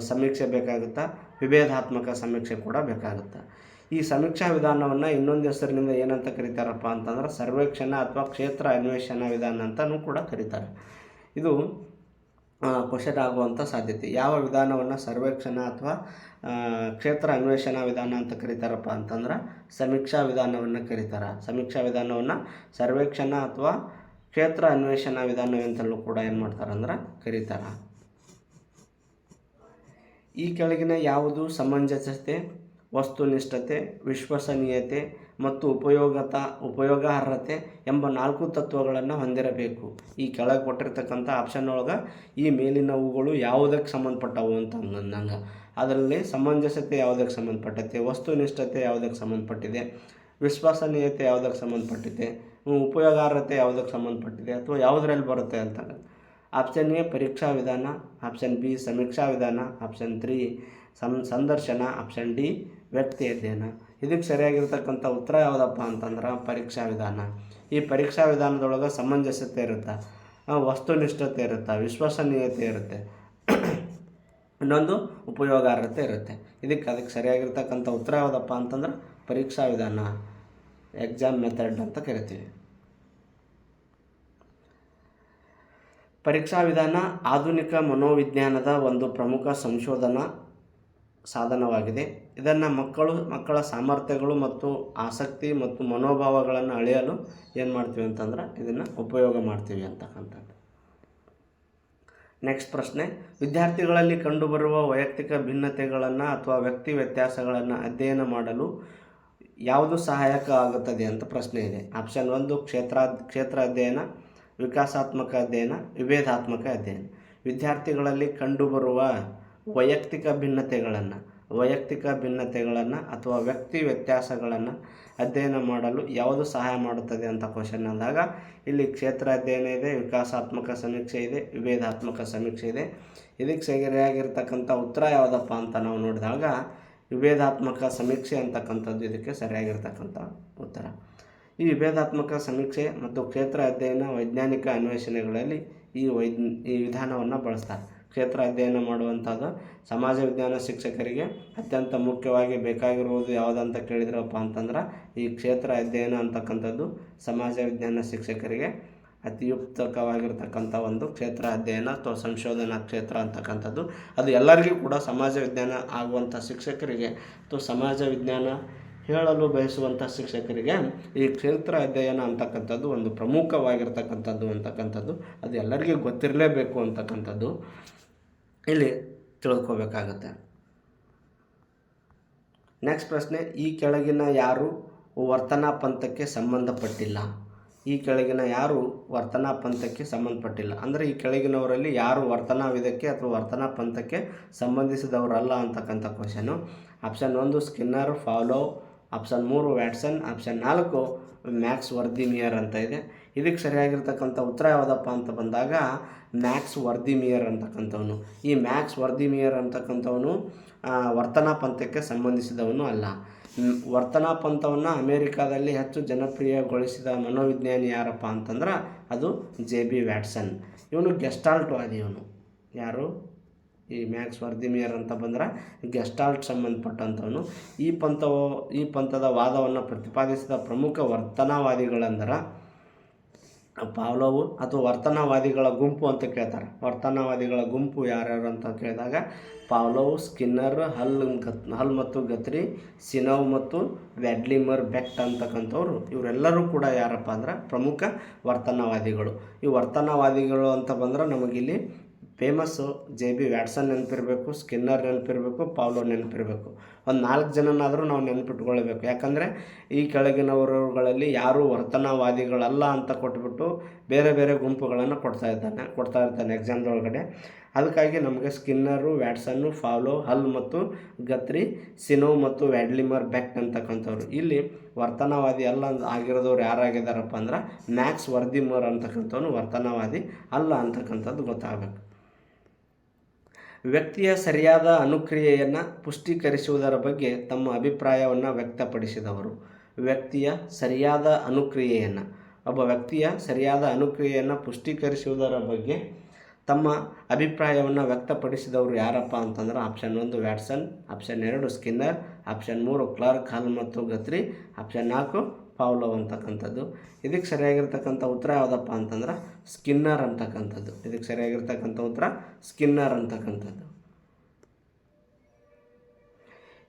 ಸಮೀಕ್ಷೆ ಬೇಕಾಗುತ್ತಾ, ವಿಭೇದಾತ್ಮಕ ಸಮೀಕ್ಷೆ ಕೂಡ ಬೇಕಾಗುತ್ತೆ. ಈ ಸಮೀಕ್ಷಾ ವಿಧಾನವನ್ನು ಇನ್ನೊಂದು ಹೆಸರಿನಿಂದ ಏನಂತ ಕರೀತಾರಪ್ಪ ಅಂತಂದ್ರೆ ಸರ್ವೇಕ್ಷಣ ಅಥವಾ ಕ್ಷೇತ್ರ ಅನ್ವೇಷಣಾ ವಿಧಾನ ಅಂತಲೂ ಕೂಡ ಕರೀತಾರೆ. ಇದು ಆಗುವಂಥ ಸಾಧ್ಯತೆ. ಯಾವ ವಿಧಾನವನ್ನು ಸರ್ವೇಕ್ಷಣ ಅಥವಾ ಕ್ಷೇತ್ರ ಅನ್ವೇಷಣಾ ವಿಧಾನ ಅಂತ ಕರೀತಾರಪ್ಪ ಅಂತಂದ್ರೆ ಸಮೀಕ್ಷಾ ವಿಧಾನವನ್ನು ಕರೀತಾರೆ. ಸಮೀಕ್ಷಾ ವಿಧಾನವನ್ನು ಸರ್ವೇಕ್ಷಣ ಅಥವಾ ಕ್ಷೇತ್ರ ಅನ್ವೇಷಣಾ ವಿಧಾನ ಅಂತಲೂ ಕೂಡ ಏನು ಮಾಡ್ತಾರಂದ್ರೆ ಕರೀತಾರೆ. ಈ ಕೆಳಗಿನ ಯಾವುದು ಸಮಂಜಸತೆ, ವಸ್ತುನಿಷ್ಠತೆ, ವಿಶ್ವಸನೀಯತೆ ಮತ್ತು ಉಪಯೋಗತ ಉಪಯೋಗಾರ್ಹತೆ ಎಂಬ ನಾಲ್ಕು ತತ್ವಗಳನ್ನು ಹೊಂದಿರಬೇಕು. ಈ ಕೆಳಗೆ ಕೊಟ್ಟಿರ್ತಕ್ಕಂಥ ಆಪ್ಷನ್ ಒಳಗೆ ಈ ಮೇಲಿನವುಗಳು ಯಾವುದಕ್ಕೆ ಸಂಬಂಧಪಟ್ಟವು ಅಂತ ಅಂದಂಗೆ ಅದರಲ್ಲಿ ಸಮಂಜಸತೆ ಯಾವುದಕ್ಕೆ ಸಂಬಂಧಪಟ್ಟೈತೆ ವಸ್ತುನಿಷ್ಠತೆ ಯಾವುದಕ್ಕೆ ಸಂಬಂಧಪಟ್ಟಿದೆ, ವಿಶ್ವಾಸನೀಯತೆ ಯಾವುದಕ್ಕೆ ಸಂಬಂಧಪಟ್ಟಿದೆ ಉಪಯೋಗಾರ್ಹತೆ ಯಾವುದಕ್ಕೆ ಸಂಬಂಧಪಟ್ಟಿದೆ ಅಥವಾ ಯಾವುದರಲ್ಲಿ ಬರುತ್ತೆ ಅಂತ ಆಪ್ಷನ್ ಎ ಪರೀಕ್ಷಾ ವಿಧಾನ ಆಪ್ಷನ್ ಬಿ ಸಮೀಕ್ಷಾ ವಿಧಾನ ಆಪ್ಷನ್ ತ್ರೀ ಸಂ, ಸಂದರ್ಶನ ಆಪ್ಷನ್ ಡಿ ವ್ಯಕ್ತಿ ಅಧ್ಯಯನ. ಇದಕ್ಕೆ ಸರಿಯಾಗಿರ್ತಕ್ಕಂಥ ಉತ್ತರ ಯಾವುದಪ್ಪ ಅಂತಂದ್ರೆ ಪರೀಕ್ಷಾ ವಿಧಾನ. ಈ ಪರೀಕ್ಷಾ ವಿಧಾನದೊಳಗೆ ಸಮಂಜಸತೆ ಇರುತ್ತೆ ವಸ್ತುನಿಷ್ಠತೆ ಇರುತ್ತೆ, ವಿಶ್ವಸನೀಯತೆ ಇರುತ್ತೆ, ಇನ್ನೊಂದು ಉಪಯೋಗಾರ್ಹತೆ ಇರುತ್ತೆ. ಇದಕ್ಕೆ ಅದಕ್ಕೆ ಸರಿಯಾಗಿರ್ತಕ್ಕಂಥ ಉತ್ತರ ಯಾವುದಪ್ಪ ಅಂತಂದ್ರೆ ಪರೀಕ್ಷಾ ವಿಧಾನ, ಎಕ್ಸಾಮ್ ಮೆಥಡ್ ಅಂತ ಕರಿತೀವಿ. ಪರೀಕ್ಷಾ ವಿಧಾನ ಆಧುನಿಕ ಮನೋವಿಜ್ಞಾನದ ಒಂದು ಪ್ರಮುಖ ಸಂಶೋಧನಾ ಸಾಧನವಾಗಿದೆ. ಇದನ್ನು ಮಕ್ಕಳು, ಮಕ್ಕಳ ಸಾಮರ್ಥ್ಯಗಳು ಮತ್ತು ಆಸಕ್ತಿ ಮತ್ತು ಮನೋಭಾವಗಳನ್ನು ಅಳೆಯಲು ಏನು ಮಾಡ್ತೀವಿ ಅಂತಂದ್ರೆ ಇದನ್ನು ಉಪಯೋಗ ಮಾಡ್ತೀವಿ ಅಂತಕ್ಕಂಥದ್ದು. ನೆಕ್ಸ್ಟ್ ಪ್ರಶ್ನೆ, ವಿದ್ಯಾರ್ಥಿಗಳಲ್ಲಿ ಕಂಡುಬರುವ ವೈಯಕ್ತಿಕ ಭಿನ್ನತೆಗಳನ್ನು ಅಥವಾ ವ್ಯಕ್ತಿ ವ್ಯತ್ಯಾಸಗಳನ್ನು ಅಧ್ಯಯನ ಮಾಡಲು ಯಾವುದು ಸಹಾಯಕ ಆಗುತ್ತದೆ ಅಂತ ಪ್ರಶ್ನೆ ಇದೆ. ಆಪ್ಷನ್ ಒಂದು, ಕ್ಷೇತ್ರ ಕ್ಷೇತ್ರ ಅಧ್ಯಯನ, ವಿಕಾಸಾತ್ಮಕ ಅಧ್ಯಯನ, ವಿಭೇದಾತ್ಮಕ ಅಧ್ಯಯನ. ವಿದ್ಯಾರ್ಥಿಗಳಲ್ಲಿ ಕಂಡುಬರುವ ವೈಯಕ್ತಿಕ ಭಿನ್ನತೆಗಳನ್ನು ವೈಯಕ್ತಿಕ ಭಿನ್ನತೆಗಳನ್ನು ಅಥವಾ ವ್ಯಕ್ತಿ ವ್ಯತ್ಯಾಸಗಳನ್ನು ಅಧ್ಯಯನ ಮಾಡಲು ಯಾವುದು ಸಹಾಯ ಮಾಡುತ್ತದೆ ಅಂತ ಕ್ವಶನ್ ಅಂದಾಗ, ಇಲ್ಲಿ ಕ್ಷೇತ್ರ ಅಧ್ಯಯನ ಇದೆ, ವಿಕಾಸಾತ್ಮಕ ಸಮೀಕ್ಷೆ ಇದೆ, ವಿಭೇದಾತ್ಮಕ ಸಮೀಕ್ಷೆ ಇದೆ. ಇದಕ್ಕೆ ಸರಿಯಾಗಿರ್ತಕ್ಕಂಥ ಉತ್ತರ ಯಾವುದಪ್ಪ ಅಂತ ನಾವು ನೋಡಿದಾಗ, ವಿಭೇದಾತ್ಮಕ ಸಮೀಕ್ಷೆ ಅಂತಕ್ಕಂಥದ್ದು ಇದಕ್ಕೆ ಸರಿಯಾಗಿರ್ತಕ್ಕಂಥ ಉತ್ತರ. ಈ ವಿಭೇದಾತ್ಮಕ ಸಮೀಕ್ಷೆ ಮತ್ತು ಕ್ಷೇತ್ರ ಅಧ್ಯಯನ ವೈಜ್ಞಾನಿಕ ಅನ್ವೇಷಣೆಗಳಲ್ಲಿ ಈ ವೈದ್, ಈ ವಿಧಾನವನ್ನು ಬಳಸ್ತಾರೆ. ಕ್ಷೇತ್ರ ಅಧ್ಯಯನ ಮಾಡುವಂಥದ್ದು ಸಮಾಜ ವಿಜ್ಞಾನ ಶಿಕ್ಷಕರಿಗೆ ಅತ್ಯಂತ ಮುಖ್ಯವಾಗಿ ಬೇಕಾಗಿರುವುದು ಯಾವುದಂತ ಕೇಳಿದ್ರಪ್ಪ ಅಂತಂದ್ರೆ ಈ ಕ್ಷೇತ್ರ ಅಧ್ಯಯನ ಅಂತಕ್ಕಂಥದ್ದು ಸಮಾಜ ವಿಜ್ಞಾನ ಶಿಕ್ಷಕರಿಗೆ ಅತಿಯುಕ್ತಕವಾಗಿರ್ತಕ್ಕಂಥ ಒಂದು ಕ್ಷೇತ್ರ ಅಧ್ಯಯನ ಅಥವಾ ಸಂಶೋಧನಾ ಕ್ಷೇತ್ರ ಅಂತಕ್ಕಂಥದ್ದು. ಅದು ಎಲ್ಲರಿಗೂ ಕೂಡ ಸಮಾಜ ವಿಜ್ಞಾನ ಆಗುವಂಥ ಶಿಕ್ಷಕರಿಗೆ ಅಥವಾ ಸಮಾಜ ವಿಜ್ಞಾನ ಹೇಳಲು ಬಯಸುವಂಥ ಶಿಕ್ಷಕರಿಗೆ ಈ ಕ್ಷೇತ್ರ ಅಧ್ಯಯನ ಅಂತಕ್ಕಂಥದ್ದು ಒಂದು ಪ್ರಮುಖವಾಗಿರ್ತಕ್ಕಂಥದ್ದು ಅಂತಕ್ಕಂಥದ್ದು. ಅದು ಎಲ್ಲರಿಗೂ ಗೊತ್ತಿರಲೇಬೇಕು ಅಂತಕ್ಕಂಥದ್ದು. ಇಲ್ಲಿ ತಿಳಿದುಕೋಬೇಕಾಗತ್ತೆ ನೆಕ್ಸ್ಟ್ ಪ್ರಶ್ನೆ, ಈ ಕೆಳಗಿನ ಯಾರು ವರ್ತನಾ ಪಂಥಕ್ಕೆ ಸಂಬಂಧಪಟ್ಟಿಲ್ಲ? ಈ ಕೆಳಗಿನ ಯಾರು ವರ್ತನಾ ಪಂಥಕ್ಕೆ ಸಂಬಂಧಪಟ್ಟಿಲ್ಲ? ಅಂದರೆ ಈ ಕೆಳಗಿನವರಲ್ಲಿ ಯಾರು ವರ್ತನಾ ವಿಧಕ್ಕೆ ಅಥವಾ ವರ್ತನಾ ಪಂಥಕ್ಕೆ ಸಂಬಂಧಿಸಿದವರಲ್ಲ ಅಂತಕ್ಕಂಥ ಕ್ವಶನು ಆಪ್ಷನ್ ಒಂದು ಸ್ಕಿನ್ನರ್ ಫಾಲೋ ಆಪ್ಷನ್ ಮೂರು ವ್ಯಾಟ್ಸನ್ ಆಪ್ಷನ್ ನಾಲ್ಕು ಮ್ಯಾಕ್ಸ್ ವರ್ದಿನಿಯರ್ ಅಂತ ಇದೆ. ಇದಕ್ಕೆ ಸರಿಯಾಗಿರ್ತಕ್ಕಂಥ ಉತ್ತರ ಯಾವುದಪ್ಪ ಅಂತ ಬಂದಾಗ ಮ್ಯಾಕ್ಸ್ ವರ್ದಿಮಿಯರ್ ಅಂತಕ್ಕಂಥವನು. ಈ ಮ್ಯಾಕ್ಸ್ ವರ್ದಿಮಿಯರ್ ಅಂತಕ್ಕಂಥವನು ವರ್ತನಾ ಪಂಥಕ್ಕೆ ಸಂಬಂಧಿಸಿದವನು ಅಲ್ಲ. ವರ್ತನಾ ಪಂಥವನ್ನು ಅಮೇರಿಕಾದಲ್ಲಿ ಹೆಚ್ಚು ಜನಪ್ರಿಯಗೊಳಿಸಿದ ಮನೋವಿಜ್ಞಾನಿ ಯಾರಪ್ಪ ಅಂತಂದ್ರೆ ಅದು ಜೆ ಬಿ ವ್ಯಾಟ್ಸನ್. ಇವನು ಗೆಸ್ಟಾಲ್ಟ್ವಾದಿ ಇವನು ಯಾರು? ಈ ಮ್ಯಾಕ್ಸ್ ವರ್ದಿಮಿಯರ್ ಅಂತ ಬಂದ್ರೆ ಗೆಸ್ಟಾಲ್ಟ್ ಸಂಬಂಧಪಟ್ಟಂಥವನು. ಈ ಪಂಥವು, ಈ ಪಂಥದ ವಾದವನ್ನು ಪ್ರತಿಪಾದಿಸಿದ ಪ್ರಮುಖ ವರ್ತನಾವಾದಿಗಳೆಂದರೆ ಪಾವ್ಲೋವು ಅಥವಾ ವರ್ತನವಾದಿಗಳ ಗುಂಪು ಅಂತ ಕೇಳ್ತಾರೆ. ವರ್ತನವಾದಿಗಳ ಗುಂಪು ಯಾರ್ಯಾರು ಅಂತ ಕೇಳಿದಾಗ ಪಾವ್ಲೋವ್, ಸ್ಕಿನ್ನರ್, ಹಲ್ ಗತ್, ಹಲ್ ಮತ್ತು ಗತ್ರಿ ಸಿನೋವ್ ಮತ್ತು ವ್ಯಾಡ್ಲಿಮರ್, ಬೆಕ್ಟ್ ಅಂತಕ್ಕಂಥವ್ರು. ಇವರೆಲ್ಲರೂ ಕೂಡ ಯಾರಪ್ಪ ಅಂದ್ರೆ ಪ್ರಮುಖ ವರ್ತನವಾದಿಗಳು. ಈ ವರ್ತನವಾದಿಗಳು ಅಂತ ಬಂದ್ರೆ ನಮಗಿಲ್ಲಿ ಫೇಮಸ್ಸು, ಜೆ ಬಿ ವ್ಯಾಟ್ಸನ್ ನೆನಪಿರಬೇಕು, ಸ್ಕಿನ್ನರ್ ನೆನಪಿರಬೇಕು, ಪಾವ್ಲೋ ನೆನಪಿರಬೇಕು. ಒಂದು ನಾಲ್ಕು ಜನನಾದರೂ ನಾವು ನೆನಪಿಟ್ಕೊಳ್ಬೇಕು. ಯಾಕಂದರೆ ಈ ಕೆಳಗಿನವರುಗಳಲ್ಲಿ ಯಾರೂ ವರ್ತನವಾದಿಗಳಲ್ಲ ಅಂತ ಕೊಟ್ಬಿಟ್ಟು ಬೇರೆ ಬೇರೆ ಗುಂಪುಗಳನ್ನು ಕೊಡ್ತಾ ಇದ್ದಾನೆ, ಕೊಡ್ತಾ ಇರ್ತಾನೆ ಎಕ್ಸಾಮ್ದೊಳಗಡೆ. ಅದಕ್ಕಾಗಿ ನಮಗೆ ಸ್ಕಿನ್ನರು, ವ್ಯಾಟ್ಸನ್ನು ಫಾವ್ಲೋ ಹಲ್ ಮತ್ತು ಗತ್ರಿ, ಸಿನೋ ಮತ್ತು ವ್ಯಾಡ್ಲಿಮರ್ ಬೆಕ್ ಅಂತಕ್ಕಂಥವ್ರು. ಇಲ್ಲಿ ವರ್ತನವಾದಿ ಅಲ್ಲ ಆಗಿರೋದವ್ರು ಯಾರಾಗಿದ್ದಾರಪ್ಪ ಅಂದ್ರೆ ಮ್ಯಾಕ್ಸ್ ವರ್ದಿಮರ್ ಅಂತಕ್ಕಂಥವ್ನು ವರ್ತನವಾದಿ ಅಲ್ಲ ಅಂತಕ್ಕಂಥದ್ದು ಗೊತ್ತಾಗಬೇಕು. ವ್ಯಕ್ತಿಯ ಸರಿಯಾದ ಅನುಕ್ರಿಯೆಯನ್ನು ಪುಷ್ಟೀಕರಿಸುವುದರ ಬಗ್ಗೆ ತಮ್ಮ ಅಭಿಪ್ರಾಯವನ್ನು ವ್ಯಕ್ತಪಡಿಸಿದವರು. ವ್ಯಕ್ತಿಯ ಸರಿಯಾದ ಅನುಕ್ರಿಯೆಯನ್ನು, ಒಬ್ಬ ವ್ಯಕ್ತಿಯ ಸರಿಯಾದ ಅನುಕ್ರಿಯೆಯನ್ನು ಪುಷ್ಟೀಕರಿಸುವುದರ ಬಗ್ಗೆ ತಮ್ಮ ಅಭಿಪ್ರಾಯವನ್ನು ವ್ಯಕ್ತಪಡಿಸಿದವರು ಯಾರಪ್ಪ ಅಂತಂದ್ರೆ ಆಪ್ಷನ್ ಒಂದು ವ್ಯಾಟ್ಸನ್, ಆಪ್ಷನ್ ಎರಡು ಸ್ಕಿನ್ನರ್, ಆಪ್ಷನ್ ಮೂರು ಕ್ಲಾರ್ಕ್, ಹಾಲ್ ಮತ್ತು ಗತ್ರಿ, ಆಪ್ಷನ್ ನಾಲ್ಕು ಪಾವ್ಲೋ ಅಂತಕ್ಕಂಥದ್ದು. ಇದಕ್ಕೆ ಸರಿಯಾಗಿರ್ತಕ್ಕಂಥ ಉತ್ತರ ಯಾವುದಪ್ಪ ಅಂತಂದ್ರೆ ಸ್ಕಿನ್ನರ್ ಅಂತಕ್ಕಂಥದ್ದು. ಇದಕ್ಕೆ ಸರಿಯಾಗಿರ್ತಕ್ಕಂಥ ಉತ್ತರ, ಸ್ಕಿನ್ನರ್ ಅಂತಕ್ಕಂಥದ್ದು.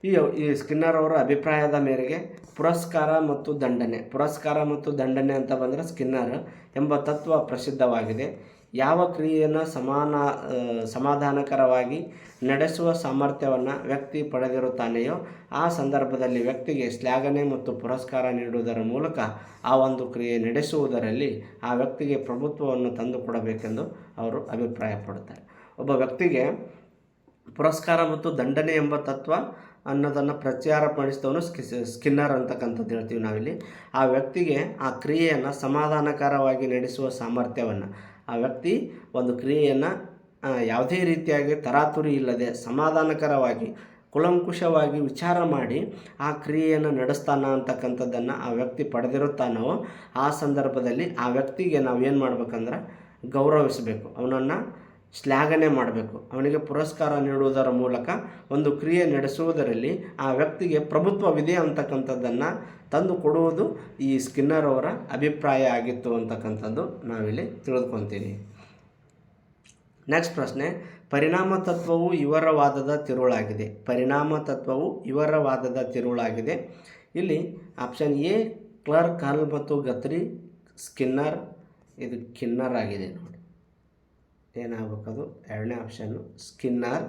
ಈ ಈ ಸ್ಕಿನ್ನರ್ ಅವರ ಅಭಿಪ್ರಾಯದ ಮೇರೆಗೆ ಪುರಸ್ಕಾರ ಮತ್ತು ದಂಡನೆ, ಪುರಸ್ಕಾರ ಮತ್ತು ದಂಡನೆ ಅಂತ ಬಂದರೆ ಸ್ಕಿನ್ನರ್ ಎಂಬ ತತ್ವ ಪ್ರಸಿದ್ಧವಾಗಿದೆ. ಯಾವ ಕ್ರಿಯೆಯನ್ನು ಸಮಾನ ಸಮಾಧಾನಕರವಾಗಿ ನಡೆಸುವ ಸಾಮರ್ಥ್ಯವನ್ನು ವ್ಯಕ್ತಿ ಪಡೆದಿರುತ್ತಾನೆಯೋ ಆ ಸಂದರ್ಭದಲ್ಲಿ ವ್ಯಕ್ತಿಗೆ ಶ್ಲಾಘನೆ ಮತ್ತು ಪುರಸ್ಕಾರ ನೀಡುವುದರ ಮೂಲಕ ಆ ಒಂದು ಕ್ರಿಯೆ ನಡೆಸುವುದರಲ್ಲಿ ಆ ವ್ಯಕ್ತಿಗೆ ಪ್ರಭುತ್ವವನ್ನು ತಂದುಕೊಡಬೇಕೆಂದು ಅವರು ಅಭಿಪ್ರಾಯಪಡುತ್ತಾರೆ. ಒಬ್ಬ ವ್ಯಕ್ತಿಗೆ ಪುರಸ್ಕಾರ ಮತ್ತು ದಂಡನೆ ಎಂಬ ತತ್ವ ಅನ್ನೋದನ್ನು ಪ್ರಚಾರಪಡಿಸಿದವನು ಸ್ಕಿ ಸ್ಕಿನ್ನರ್ ಅಂತಕ್ಕಂಥದ್ದು ಹೇಳ್ತೀವಿ ನಾವಿಲ್ಲಿ. ಆ ವ್ಯಕ್ತಿಗೆ ಆ ಕ್ರಿಯೆಯನ್ನು ಸಮಾಧಾನಕರವಾಗಿ ನಡೆಸುವ ಸಾಮರ್ಥ್ಯವನ್ನು ಆ ವ್ಯಕ್ತಿ ಒಂದು ಕ್ರಿಯೆಯನ್ನು ಯಾವುದೇ ರೀತಿಯಾಗಿ ತರಾತುರಿ ಇಲ್ಲದೆ ಸಮಾಧಾನಕರವಾಗಿ, ಕುಲಂಕುಷವಾಗಿ ವಿಚಾರ ಮಾಡಿ ಆ ಕ್ರಿಯೆಯನ್ನು ನಡೆಸ್ತಾನ ಅಂತಕ್ಕಂಥದ್ದನ್ನು ಆ ವ್ಯಕ್ತಿ ಪಡೆದಿರುತ್ತಾನೋ, ಆ ಸಂದರ್ಭದಲ್ಲಿ ಆ ವ್ಯಕ್ತಿಗೆ ನಾವು ಏನು ಮಾಡ್ಬೇಕಂದ್ರೆ ಗೌರವಿಸಬೇಕು. ಅವನನ್ನು ಶ್ಲಾಘನೆ ಮಾಡಬೇಕು. ಅವನಿಗೆ ಪುರಸ್ಕಾರ ನೀಡುವುದರ ಮೂಲಕ ಒಂದು ಕ್ರಿಯೆ ನಡೆಸುವುದರಲ್ಲಿ ಆ ವ್ಯಕ್ತಿಗೆ ಪ್ರಭುತ್ವವಿದೆ ಅಂತಕ್ಕಂಥದ್ದನ್ನು ತಂದು ಕೊಡುವುದು ಈ ಸ್ಕಿನ್ನರ್ ಅವರ ಅಭಿಪ್ರಾಯ ಆಗಿತ್ತು ಅಂತಕ್ಕಂಥದ್ದು ನಾವಿಲ್ಲಿ ತಿಳಿದುಕೊತೀವಿ. ನೆಕ್ಸ್ಟ್ ಪ್ರಶ್ನೆ, ಪರಿಣಾಮ ತತ್ವವು ಇವರ ವಾದದ ತಿರುಳಾಗಿದೆ. ಪರಿಣಾಮ ತತ್ವವು ಇವರ ವಾದದ ತಿರುಳಾಗಿದೆ. ಇಲ್ಲಿ ಆಪ್ಷನ್ ಎ, ಕ್ಲರ್ಕ್ ಹಲ್ ಮತ್ತು ಗತ್ರಿ ಸ್ಕಿನ್ನರ್. ಇದು ಕಿನ್ನರ್ ಆಗಿದೆ. ನೋಡಿ ಏನಾಗಬೇಕದು? ಎರಡನೇ ಆಪ್ಷನ್ನು ಸ್ಕಿನ್ನರ್.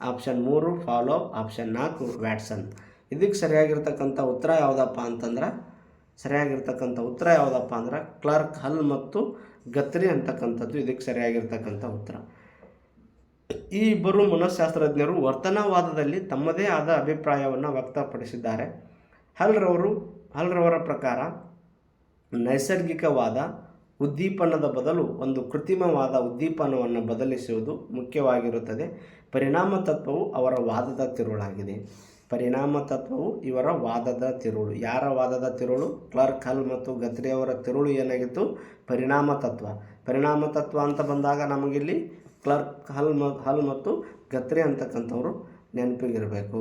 ಆಪ್ಷನ್ ಮೂರು ಫಾಲೋ ಆಪ್ಷನ್ ನಾಲ್ಕು ವ್ಯಾಟ್ಸನ್ ಇದಕ್ಕೆ ಸರಿಯಾಗಿರ್ತಕ್ಕಂಥ ಉತ್ತರ ಯಾವುದಪ್ಪ ಅಂತಂದ್ರೆ, ಸರಿಯಾಗಿರ್ತಕ್ಕಂಥ ಉತ್ತರ ಯಾವುದಪ್ಪ ಅಂದ್ರೆ ಕ್ಲರ್ಕ್ ಹಲ್ ಮತ್ತು ಗತ್ರಿ ಅಂತಕ್ಕಂಥದ್ದು ಇದಕ್ಕೆ ಸರಿಯಾಗಿರ್ತಕ್ಕಂಥ ಉತ್ತರ. ಈ ಇಬ್ಬರು ಮನಃಶಾಸ್ತ್ರಜ್ಞರು ವರ್ತನವಾದದಲ್ಲಿ ತಮ್ಮದೇ ಆದ ಅಭಿಪ್ರಾಯವನ್ನು ವ್ಯಕ್ತಪಡಿಸಿದ್ದಾರೆ. ಹಲ್ರವರು ಹಲ್ರವರ ಪ್ರಕಾರ ನೈಸರ್ಗಿಕವಾದ ಉದ್ದೀಪನದ ಬದಲು ಒಂದು ಕೃತ್ರಿಮವಾದ ಉದ್ದೀಪನವನ್ನು ಬದಲಿಸುವುದು ಮುಖ್ಯವಾಗಿರುತ್ತದೆ. ಪರಿಣಾಮ ತತ್ವವು ಅವರ ವಾದದ ತಿರುಳಾಗಿದೆ. ಪರಿಣಾಮ ತತ್ವವು ಇವರ ವಾದದ ತಿರುಳು. ಯಾರ ವಾದದ ತಿರುಳು? ಕ್ಲರ್ಕ್ ಹಲ್ ಮತ್ತು ಗತ್ರಿಯವರ ತಿರುಳು ಏನಾಗಿತ್ತು? ಪರಿಣಾಮ ತತ್ವ ಪರಿಣಾಮ ತತ್ವ ಅಂತ ಬಂದಾಗ ನಮಗಿಲ್ಲಿ ಕ್ಲರ್ಕ್ ಹಲ್ ಮ, ಹಲ್ ಮತ್ತು ಗತ್ರಿ ಅಂತಕ್ಕಂಥವ್ರು ನೆನಪಿಗಿರಬೇಕು.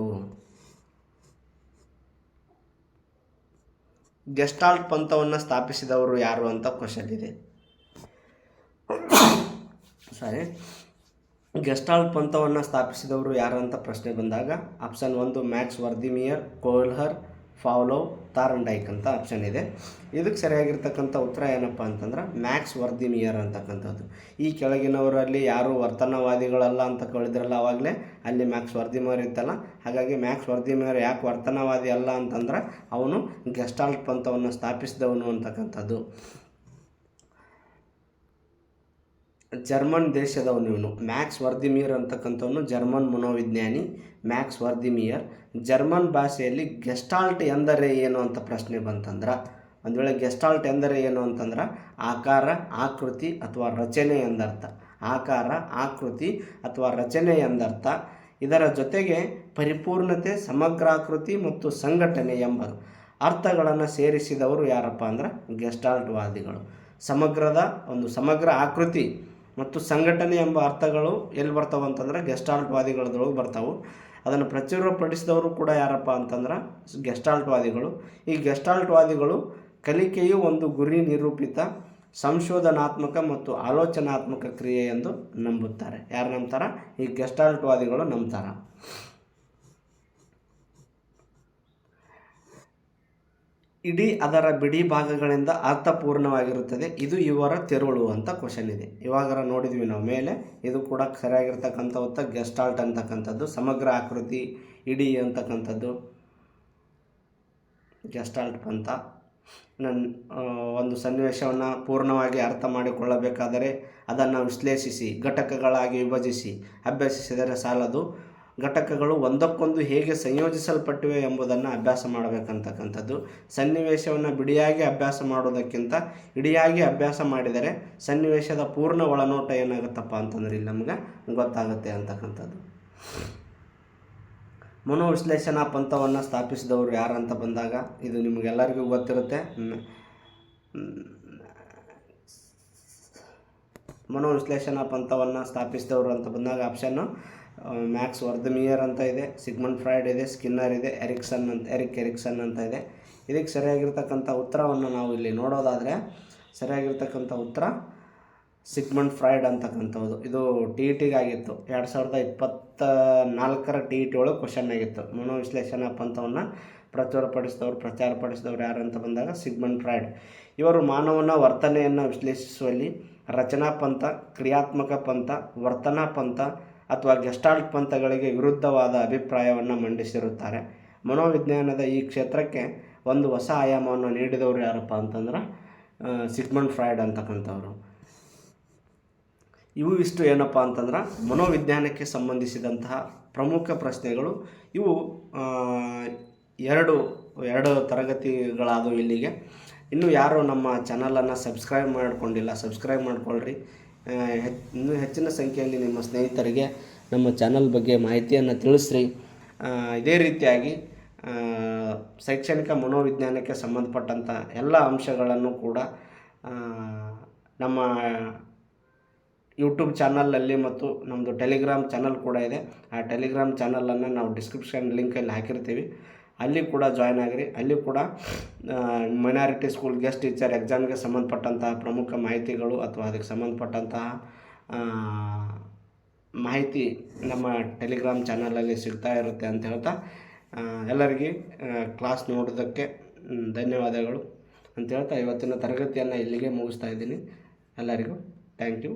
ಗೆಸ್ಟಾಲ್ಟ್ ಪಂಥವನ್ನು ಸ್ಥಾಪಿಸಿದವರು ಯಾರು ಅಂತ ಕ್ವಶನ್ ಇದೆ. ಸಾರಿ. ಗೆಸ್ಟಾಲ್ಟ್ ಪಂಥವನ್ನು ಸ್ಥಾಪಿಸಿದವರು ಯಾರು ಅಂತ ಪ್ರಶ್ನೆ ಬಂದಾಗ ಆಪ್ಷನ್ ಒಂದು, ಮ್ಯಾಕ್ಸ್ ವರ್ದಿಮಿಯರ್ ಕೋಲ್ಹರ್ ತಾರಂಡೈಕ್ ಅಂತ ಆಪ್ಷನ್ ಇದೆ. ಇದಕ್ಕೆ ಸರಿಯಾಗಿರ್ತಕ್ಕಂಥ ಉತ್ತರ ಏನಪ್ಪ ಅಂತಂದ್ರೆ ಮ್ಯಾಕ್ಸ್ ವರ್ದಿಮಿಯರ್ ಅಂತಕ್ಕಂಥದ್ದು. ಈ ಕೆಳಗಿನವರಲ್ಲಿ ಯಾರು ವರ್ತನವಾದಿಗಳಲ್ಲ ಅಂತ ಕೇಳಿದ್ರಲ್ಲ ಅವಾಗಲೇ ಅಲ್ಲಿ ಮ್ಯಾಕ್ಸ್ ವರ್ದಿಮಿಯರ್ ಇತ್ತಲ್ಲ. ಹಾಗಾಗಿ ಮ್ಯಾಕ್ಸ್ ವರ್ದಿಮಿಯರ್ ಯಾಕೆ ವರ್ತನವಾದಿ ಅಲ್ಲ ಅಂತಂದ್ರೆ ಅವನು ಗೆಸ್ಟಾಲ್ಟ್ ಪಂಥವನ್ನು ಸ್ಥಾಪಿಸಿದವನು ಅಂತಕ್ಕಂಥದ್ದು. ಜರ್ಮನ್ ದೇಶದವನು ಇವನು. ಮ್ಯಾಕ್ಸ್ ವರ್ದಿಮಿಯರ್ ಅಂತಕ್ಕಂಥವನು ಜರ್ಮನ್ ಮನೋವಿಜ್ಞಾನಿ. ಮ್ಯಾಕ್ಸ್ ವರ್ದಿಮಿಯರ್ ಜರ್ಮನ್ ಭಾಷೆಯಲ್ಲಿ ಗೆಸ್ಟಾಲ್ಟ್ ಎಂದರೆ ಏನು ಅಂತ ಪ್ರಶ್ನೆ ಬಂತಂದ್ರೆ, ಒಂದು ವೇಳೆ ಗೆಸ್ಟಾಲ್ಟ್ ಎಂದರೆ ಏನು ಅಂತಂದ್ರೆ, ಆಕಾರ, ಆಕೃತಿ ಅಥವಾ ರಚನೆ ಎಂದರ್ಥ. ಆಕಾರ, ಆಕೃತಿ ಅಥವಾ ರಚನೆ ಎಂದರ್ಥ. ಇದರ ಜೊತೆಗೆ ಪರಿಪೂರ್ಣತೆ, ಸಮಗ್ರಾಕೃತಿ ಮತ್ತು ಸಂಘಟನೆ ಎಂಬ ಅರ್ಥಗಳನ್ನು ಸೇರಿಸಿದವರು ಯಾರಪ್ಪ ಅಂದ್ರೆ, ಗೆಸ್ಟಾಲ್ಟ್ವಾದಿಗಳು. ಸಮಗ್ರದ ಒಂದು ಸಮಗ್ರ ಆಕೃತಿ. ಮತ್ತು ಸಂಘಟನೆ ಎಂಬ ಅರ್ಥಗಳು ಎಲ್ಲಿ ಬರ್ತಾವೆ ಅಂತಂದ್ರೆ ಗೆಸ್ಟಾಲ್ಟ್ವಾದಿಗಳದೊಳಗೆ ಬರ್ತಾವೆ. ಅದನ್ನು ಪ್ರಚುರಪಡಿಸಿದವರು ಕೂಡ ಯಾರಪ್ಪ ಅಂತಂದ್ರೆ ಗೆಸ್ಟಾಲ್ಟ್ವಾದಿಗಳು. ಈ ಗೆಸ್ಟಾಲ್ಟ್ವಾದಿಗಳು ಕಲಿಕೆಯು ಒಂದು ಗುರಿ ನಿರೂಪಿತ, ಸಂಶೋಧನಾತ್ಮಕ ಮತ್ತು ಆಲೋಚನಾತ್ಮಕ ಕ್ರಿಯೆ ಎಂದು ನಂಬುತ್ತಾರೆ. ಯಾರು ನಂಬ್ತಾರ? ಈ ಗೆಸ್ಟಾಲ್ಟ್ವಾದಿಗಳು ನಂಬ್ತಾರ. ಇಡೀ ಅದರ ಬಿಡಿ ಭಾಗಗಳಿಂದ ಅರ್ಥಪೂರ್ಣವಾಗಿರುತ್ತದೆ. ಇದು ಇವರ ತೆರುಳು ಅಂತ ಕ್ವಶನ್ ಇದೆ. ಇವಾಗರ ನೋಡಿದ್ವಿ ನಾವು. ಮೇಲೆ ಇದು ಕೂಡ ಸರಿಯಾಗಿರ್ತಕ್ಕಂಥ ಹೊತ್ತ ಗೆಸ್ಟಾಲ್ಟ್ ಅಂತಕ್ಕಂಥದ್ದು, ಸಮಗ್ರ ಆಕೃತಿ, ಇಡೀ ಅಂತಕ್ಕಂಥದ್ದು. ಗೆಸ್ಟಾಲ್ಟ್ ಅಂತ ನನ್ನ ಒಂದು ಸನ್ನಿವೇಶವನ್ನು ಪೂರ್ಣವಾಗಿ ಅರ್ಥ ಮಾಡಿಕೊಳ್ಳಬೇಕಾದರೆ ಅದನ್ನು ವಿಶ್ಲೇಷಿಸಿ, ಘಟಕಗಳಾಗಿ ವಿಭಜಿಸಿ, ಅಭ್ಯಸಿಸಿದರೆ ಸಾಲದು. ಘಟಕಗಳು ಒಂದಕ್ಕೊಂದು ಹೇಗೆ ಸಂಯೋಜಿಸಲ್ಪಟ್ಟಿವೆ ಎಂಬುದನ್ನು ಅಭ್ಯಾಸ ಮಾಡಬೇಕಂತಕ್ಕಂಥದ್ದು. ಸನ್ನಿವೇಶವನ್ನು ಬಿಡಿಯಾಗಿ ಅಭ್ಯಾಸ ಮಾಡೋದಕ್ಕಿಂತ ಇಡಿಯಾಗಿ ಅಭ್ಯಾಸ ಮಾಡಿದರೆ ಸನ್ನಿವೇಶದ ಪೂರ್ಣ ಒಳನೋಟ ಏನಾಗುತ್ತಪ್ಪ ಅಂತಂದ್ರೆ ಇಲ್ಲಿ ನಮಗೆ ಗೊತ್ತಾಗುತ್ತೆ ಅಂತಕ್ಕಂಥದ್ದು. ಮನೋವಿಶ್ಲೇಷಣಾ ಪಂಥವನ್ನು ಸ್ಥಾಪಿಸಿದವರು ಅಂತ ಬಂದಾಗ ಇದು ನಿಮಗೆಲ್ಲರಿಗೂ ಗೊತ್ತಿರುತ್ತೆ. ಮನೋವಿಶ್ಲೇಷಣಾ ಪಂಥವನ್ನು ಸ್ಥಾಪಿಸಿದವರು ಅಂತ ಬಂದಾಗ ಆಪ್ಷನ್ನು ಮ್ಯಾಕ್ಸ್ ವರ್ಧಮಿಯರ್ ಅಂತ ಇದೆ ಸಿಗ್ಮಂಡ್ ಫ್ರೈಡ್ ಇದೆ ಸ್ಕಿನ್ನರ್ ಇದೆ ಎರಿಕ್ಸನ್ ಅಂತ ಎರಿಕ್ ಎರಿಕ್ಸನ್ ಅಂತ ಇದೆ. ಇದಕ್ಕೆ ಸರಿಯಾಗಿರ್ತಕ್ಕಂಥ ಉತ್ತರವನ್ನು ನಾವು ಇಲ್ಲಿ ನೋಡೋದಾದರೆ ಸರಿಯಾಗಿರ್ತಕ್ಕಂಥ ಉತ್ತರ ಸಿಗ್ಮಂಡ್ ಫ್ರೈಡ್ ಅಂತಕ್ಕಂಥದ್ದು. ಇದು ಟಿ ಇ ಟಿಗಾಗಿತ್ತು ಎರಡು ಸಾವಿರದ ಇಪ್ಪತ್ತ ನಾಲ್ಕರ ಟಿ ಇ ಟಿ ಒಳಗೆ ಕ್ವಶನ್ ಆಗಿತ್ತು. ಮನೋವಿಶ್ಲೇಷಣಾ ಪಂಥವನ್ನು ಪ್ರಚುರಪಡಿಸಿದವರು ಪ್ರಚಾರಪಡಿಸಿದವರು ಯಾರು ಅಂತ ಬಂದಾಗ ಸಿಗ್ಮಂಡ್ ಫ್ರೈಡ್ ಇವರು ಮಾನವನ ವರ್ತನೆಯನ್ನು ವಿಶ್ಲೇಷಿಸುವಲ್ಲಿ ರಚನಾ ಪಂಥ, ಕ್ರಿಯಾತ್ಮಕ ಪಂಥ, ವರ್ತನಾ ಪಂಥ ಅಥವಾ ಗೆಸ್ಟಾಲ್ಟ್ ಪಂಥಗಳಿಗೆ ವಿರುದ್ಧವಾದ ಅಭಿಪ್ರಾಯವನ್ನು ಮಂಡಿಸಿರುತ್ತಾರೆ. ಮನೋವಿಜ್ಞಾನದ ಈ ಕ್ಷೇತ್ರಕ್ಕೆ ಒಂದು ಹೊಸ ಆಯಾಮವನ್ನು ನೀಡಿದವರು ಯಾರಪ್ಪ ಅಂತಂದ್ರೆ ಸಿಗ್ಮಂಡ್ ಫ್ರಾಯ್ಡ್ ಅಂತಕ್ಕಂಥವ್ರು. ಇವು ಇಷ್ಟು ಏನಪ್ಪ ಅಂತಂದ್ರೆ, ಮನೋವಿಜ್ಞಾನಕ್ಕೆ ಸಂಬಂಧಿಸಿದಂತಹ ಪ್ರಮುಖ ಪ್ರಶ್ನೆಗಳು. ಇವು ಎರಡು ಎರಡು ತರಗತಿಗಳಾದವು ಇಲ್ಲಿಗೆ. ಇನ್ನು ಯಾರು ನಮ್ಮ ಚಾನಲನ್ನು ಸಬ್ಸ್ಕ್ರೈಬ್ ಮಾಡಿಕೊಂಡಿಲ್ಲ ಸಬ್ಸ್ಕ್ರೈಬ್ ಹೆಚ್ ಇನ್ನೂ ಹೆಚ್ಚಿನ ಸಂಖ್ಯೆಯಲ್ಲಿ ನಿಮ್ಮ ಸ್ನೇಹಿತರಿಗೆ ನಮ್ಮ ಚಾನಲ್ ಬಗ್ಗೆ ಮಾಹಿತಿಯನ್ನು ತಿಳಿಸ್ರಿ. ಇದೇ ರೀತಿಯಾಗಿ ಶೈಕ್ಷಣಿಕ ಮನೋವಿಜ್ಞಾನಕ್ಕೆ ಸಂಬಂಧಪಟ್ಟಂಥ ಎಲ್ಲ ಅಂಶಗಳನ್ನು ಕೂಡ ನಮ್ಮ ಯೂಟ್ಯೂಬ್ ಚಾನಲಲ್ಲಿ ಮತ್ತು ನಮ್ಮದು ಟೆಲಿಗ್ರಾಮ್ ಚಾನಲ್ ಕೂಡ ಇದೆ. ಆ ಟೆಲಿಗ್ರಾಮ್ ಚಾನಲನ್ನು ನಾವು ಡಿಸ್ಕ್ರಿಪ್ಷನ್ ಲಿಂಕಲ್ಲಿ ಹಾಕಿರ್ತೀವಿ. ಅಲ್ಲಿ ಕೂಡ ಜಾಯ್ನ್ ಆಗಿರಿ. ಅಲ್ಲಿ ಕೂಡ ಮೈನಾರಿಟಿ ಸ್ಕೂಲ್ ಗೆಸ್ಟ್ ಟೀಚರ್ ಎಕ್ಸಾಮ್ಗೆ ಸಂಬಂಧಪಟ್ಟಂತಹ ಪ್ರಮುಖ ಮಾಹಿತಿಗಳು ಅಥವಾ ಅದಕ್ಕೆ ಸಂಬಂಧಪಟ್ಟಂತಹ ಮಾಹಿತಿ ನಮ್ಮ ಟೆಲಿಗ್ರಾಮ್ ಚಾನಲಲ್ಲಿ ಸಿಗ್ತಾ ಇರುತ್ತೆ ಅಂತ ಹೇಳ್ತಾ ಎಲ್ಲರಿಗೆ ಕ್ಲಾಸ್ ನೋಡೋದಕ್ಕೆ ಧನ್ಯವಾದಗಳು ಅಂತ ಹೇಳ್ತಾ ಇವತ್ತಿನ ತರಗತಿಯನ್ನು ಇಲ್ಲಿಗೆ ಮುಗಿಸ್ತಾ ಇದ್ದೀನಿ. ಎಲ್ಲರಿಗೂ ಥ್ಯಾಂಕ್ ಯು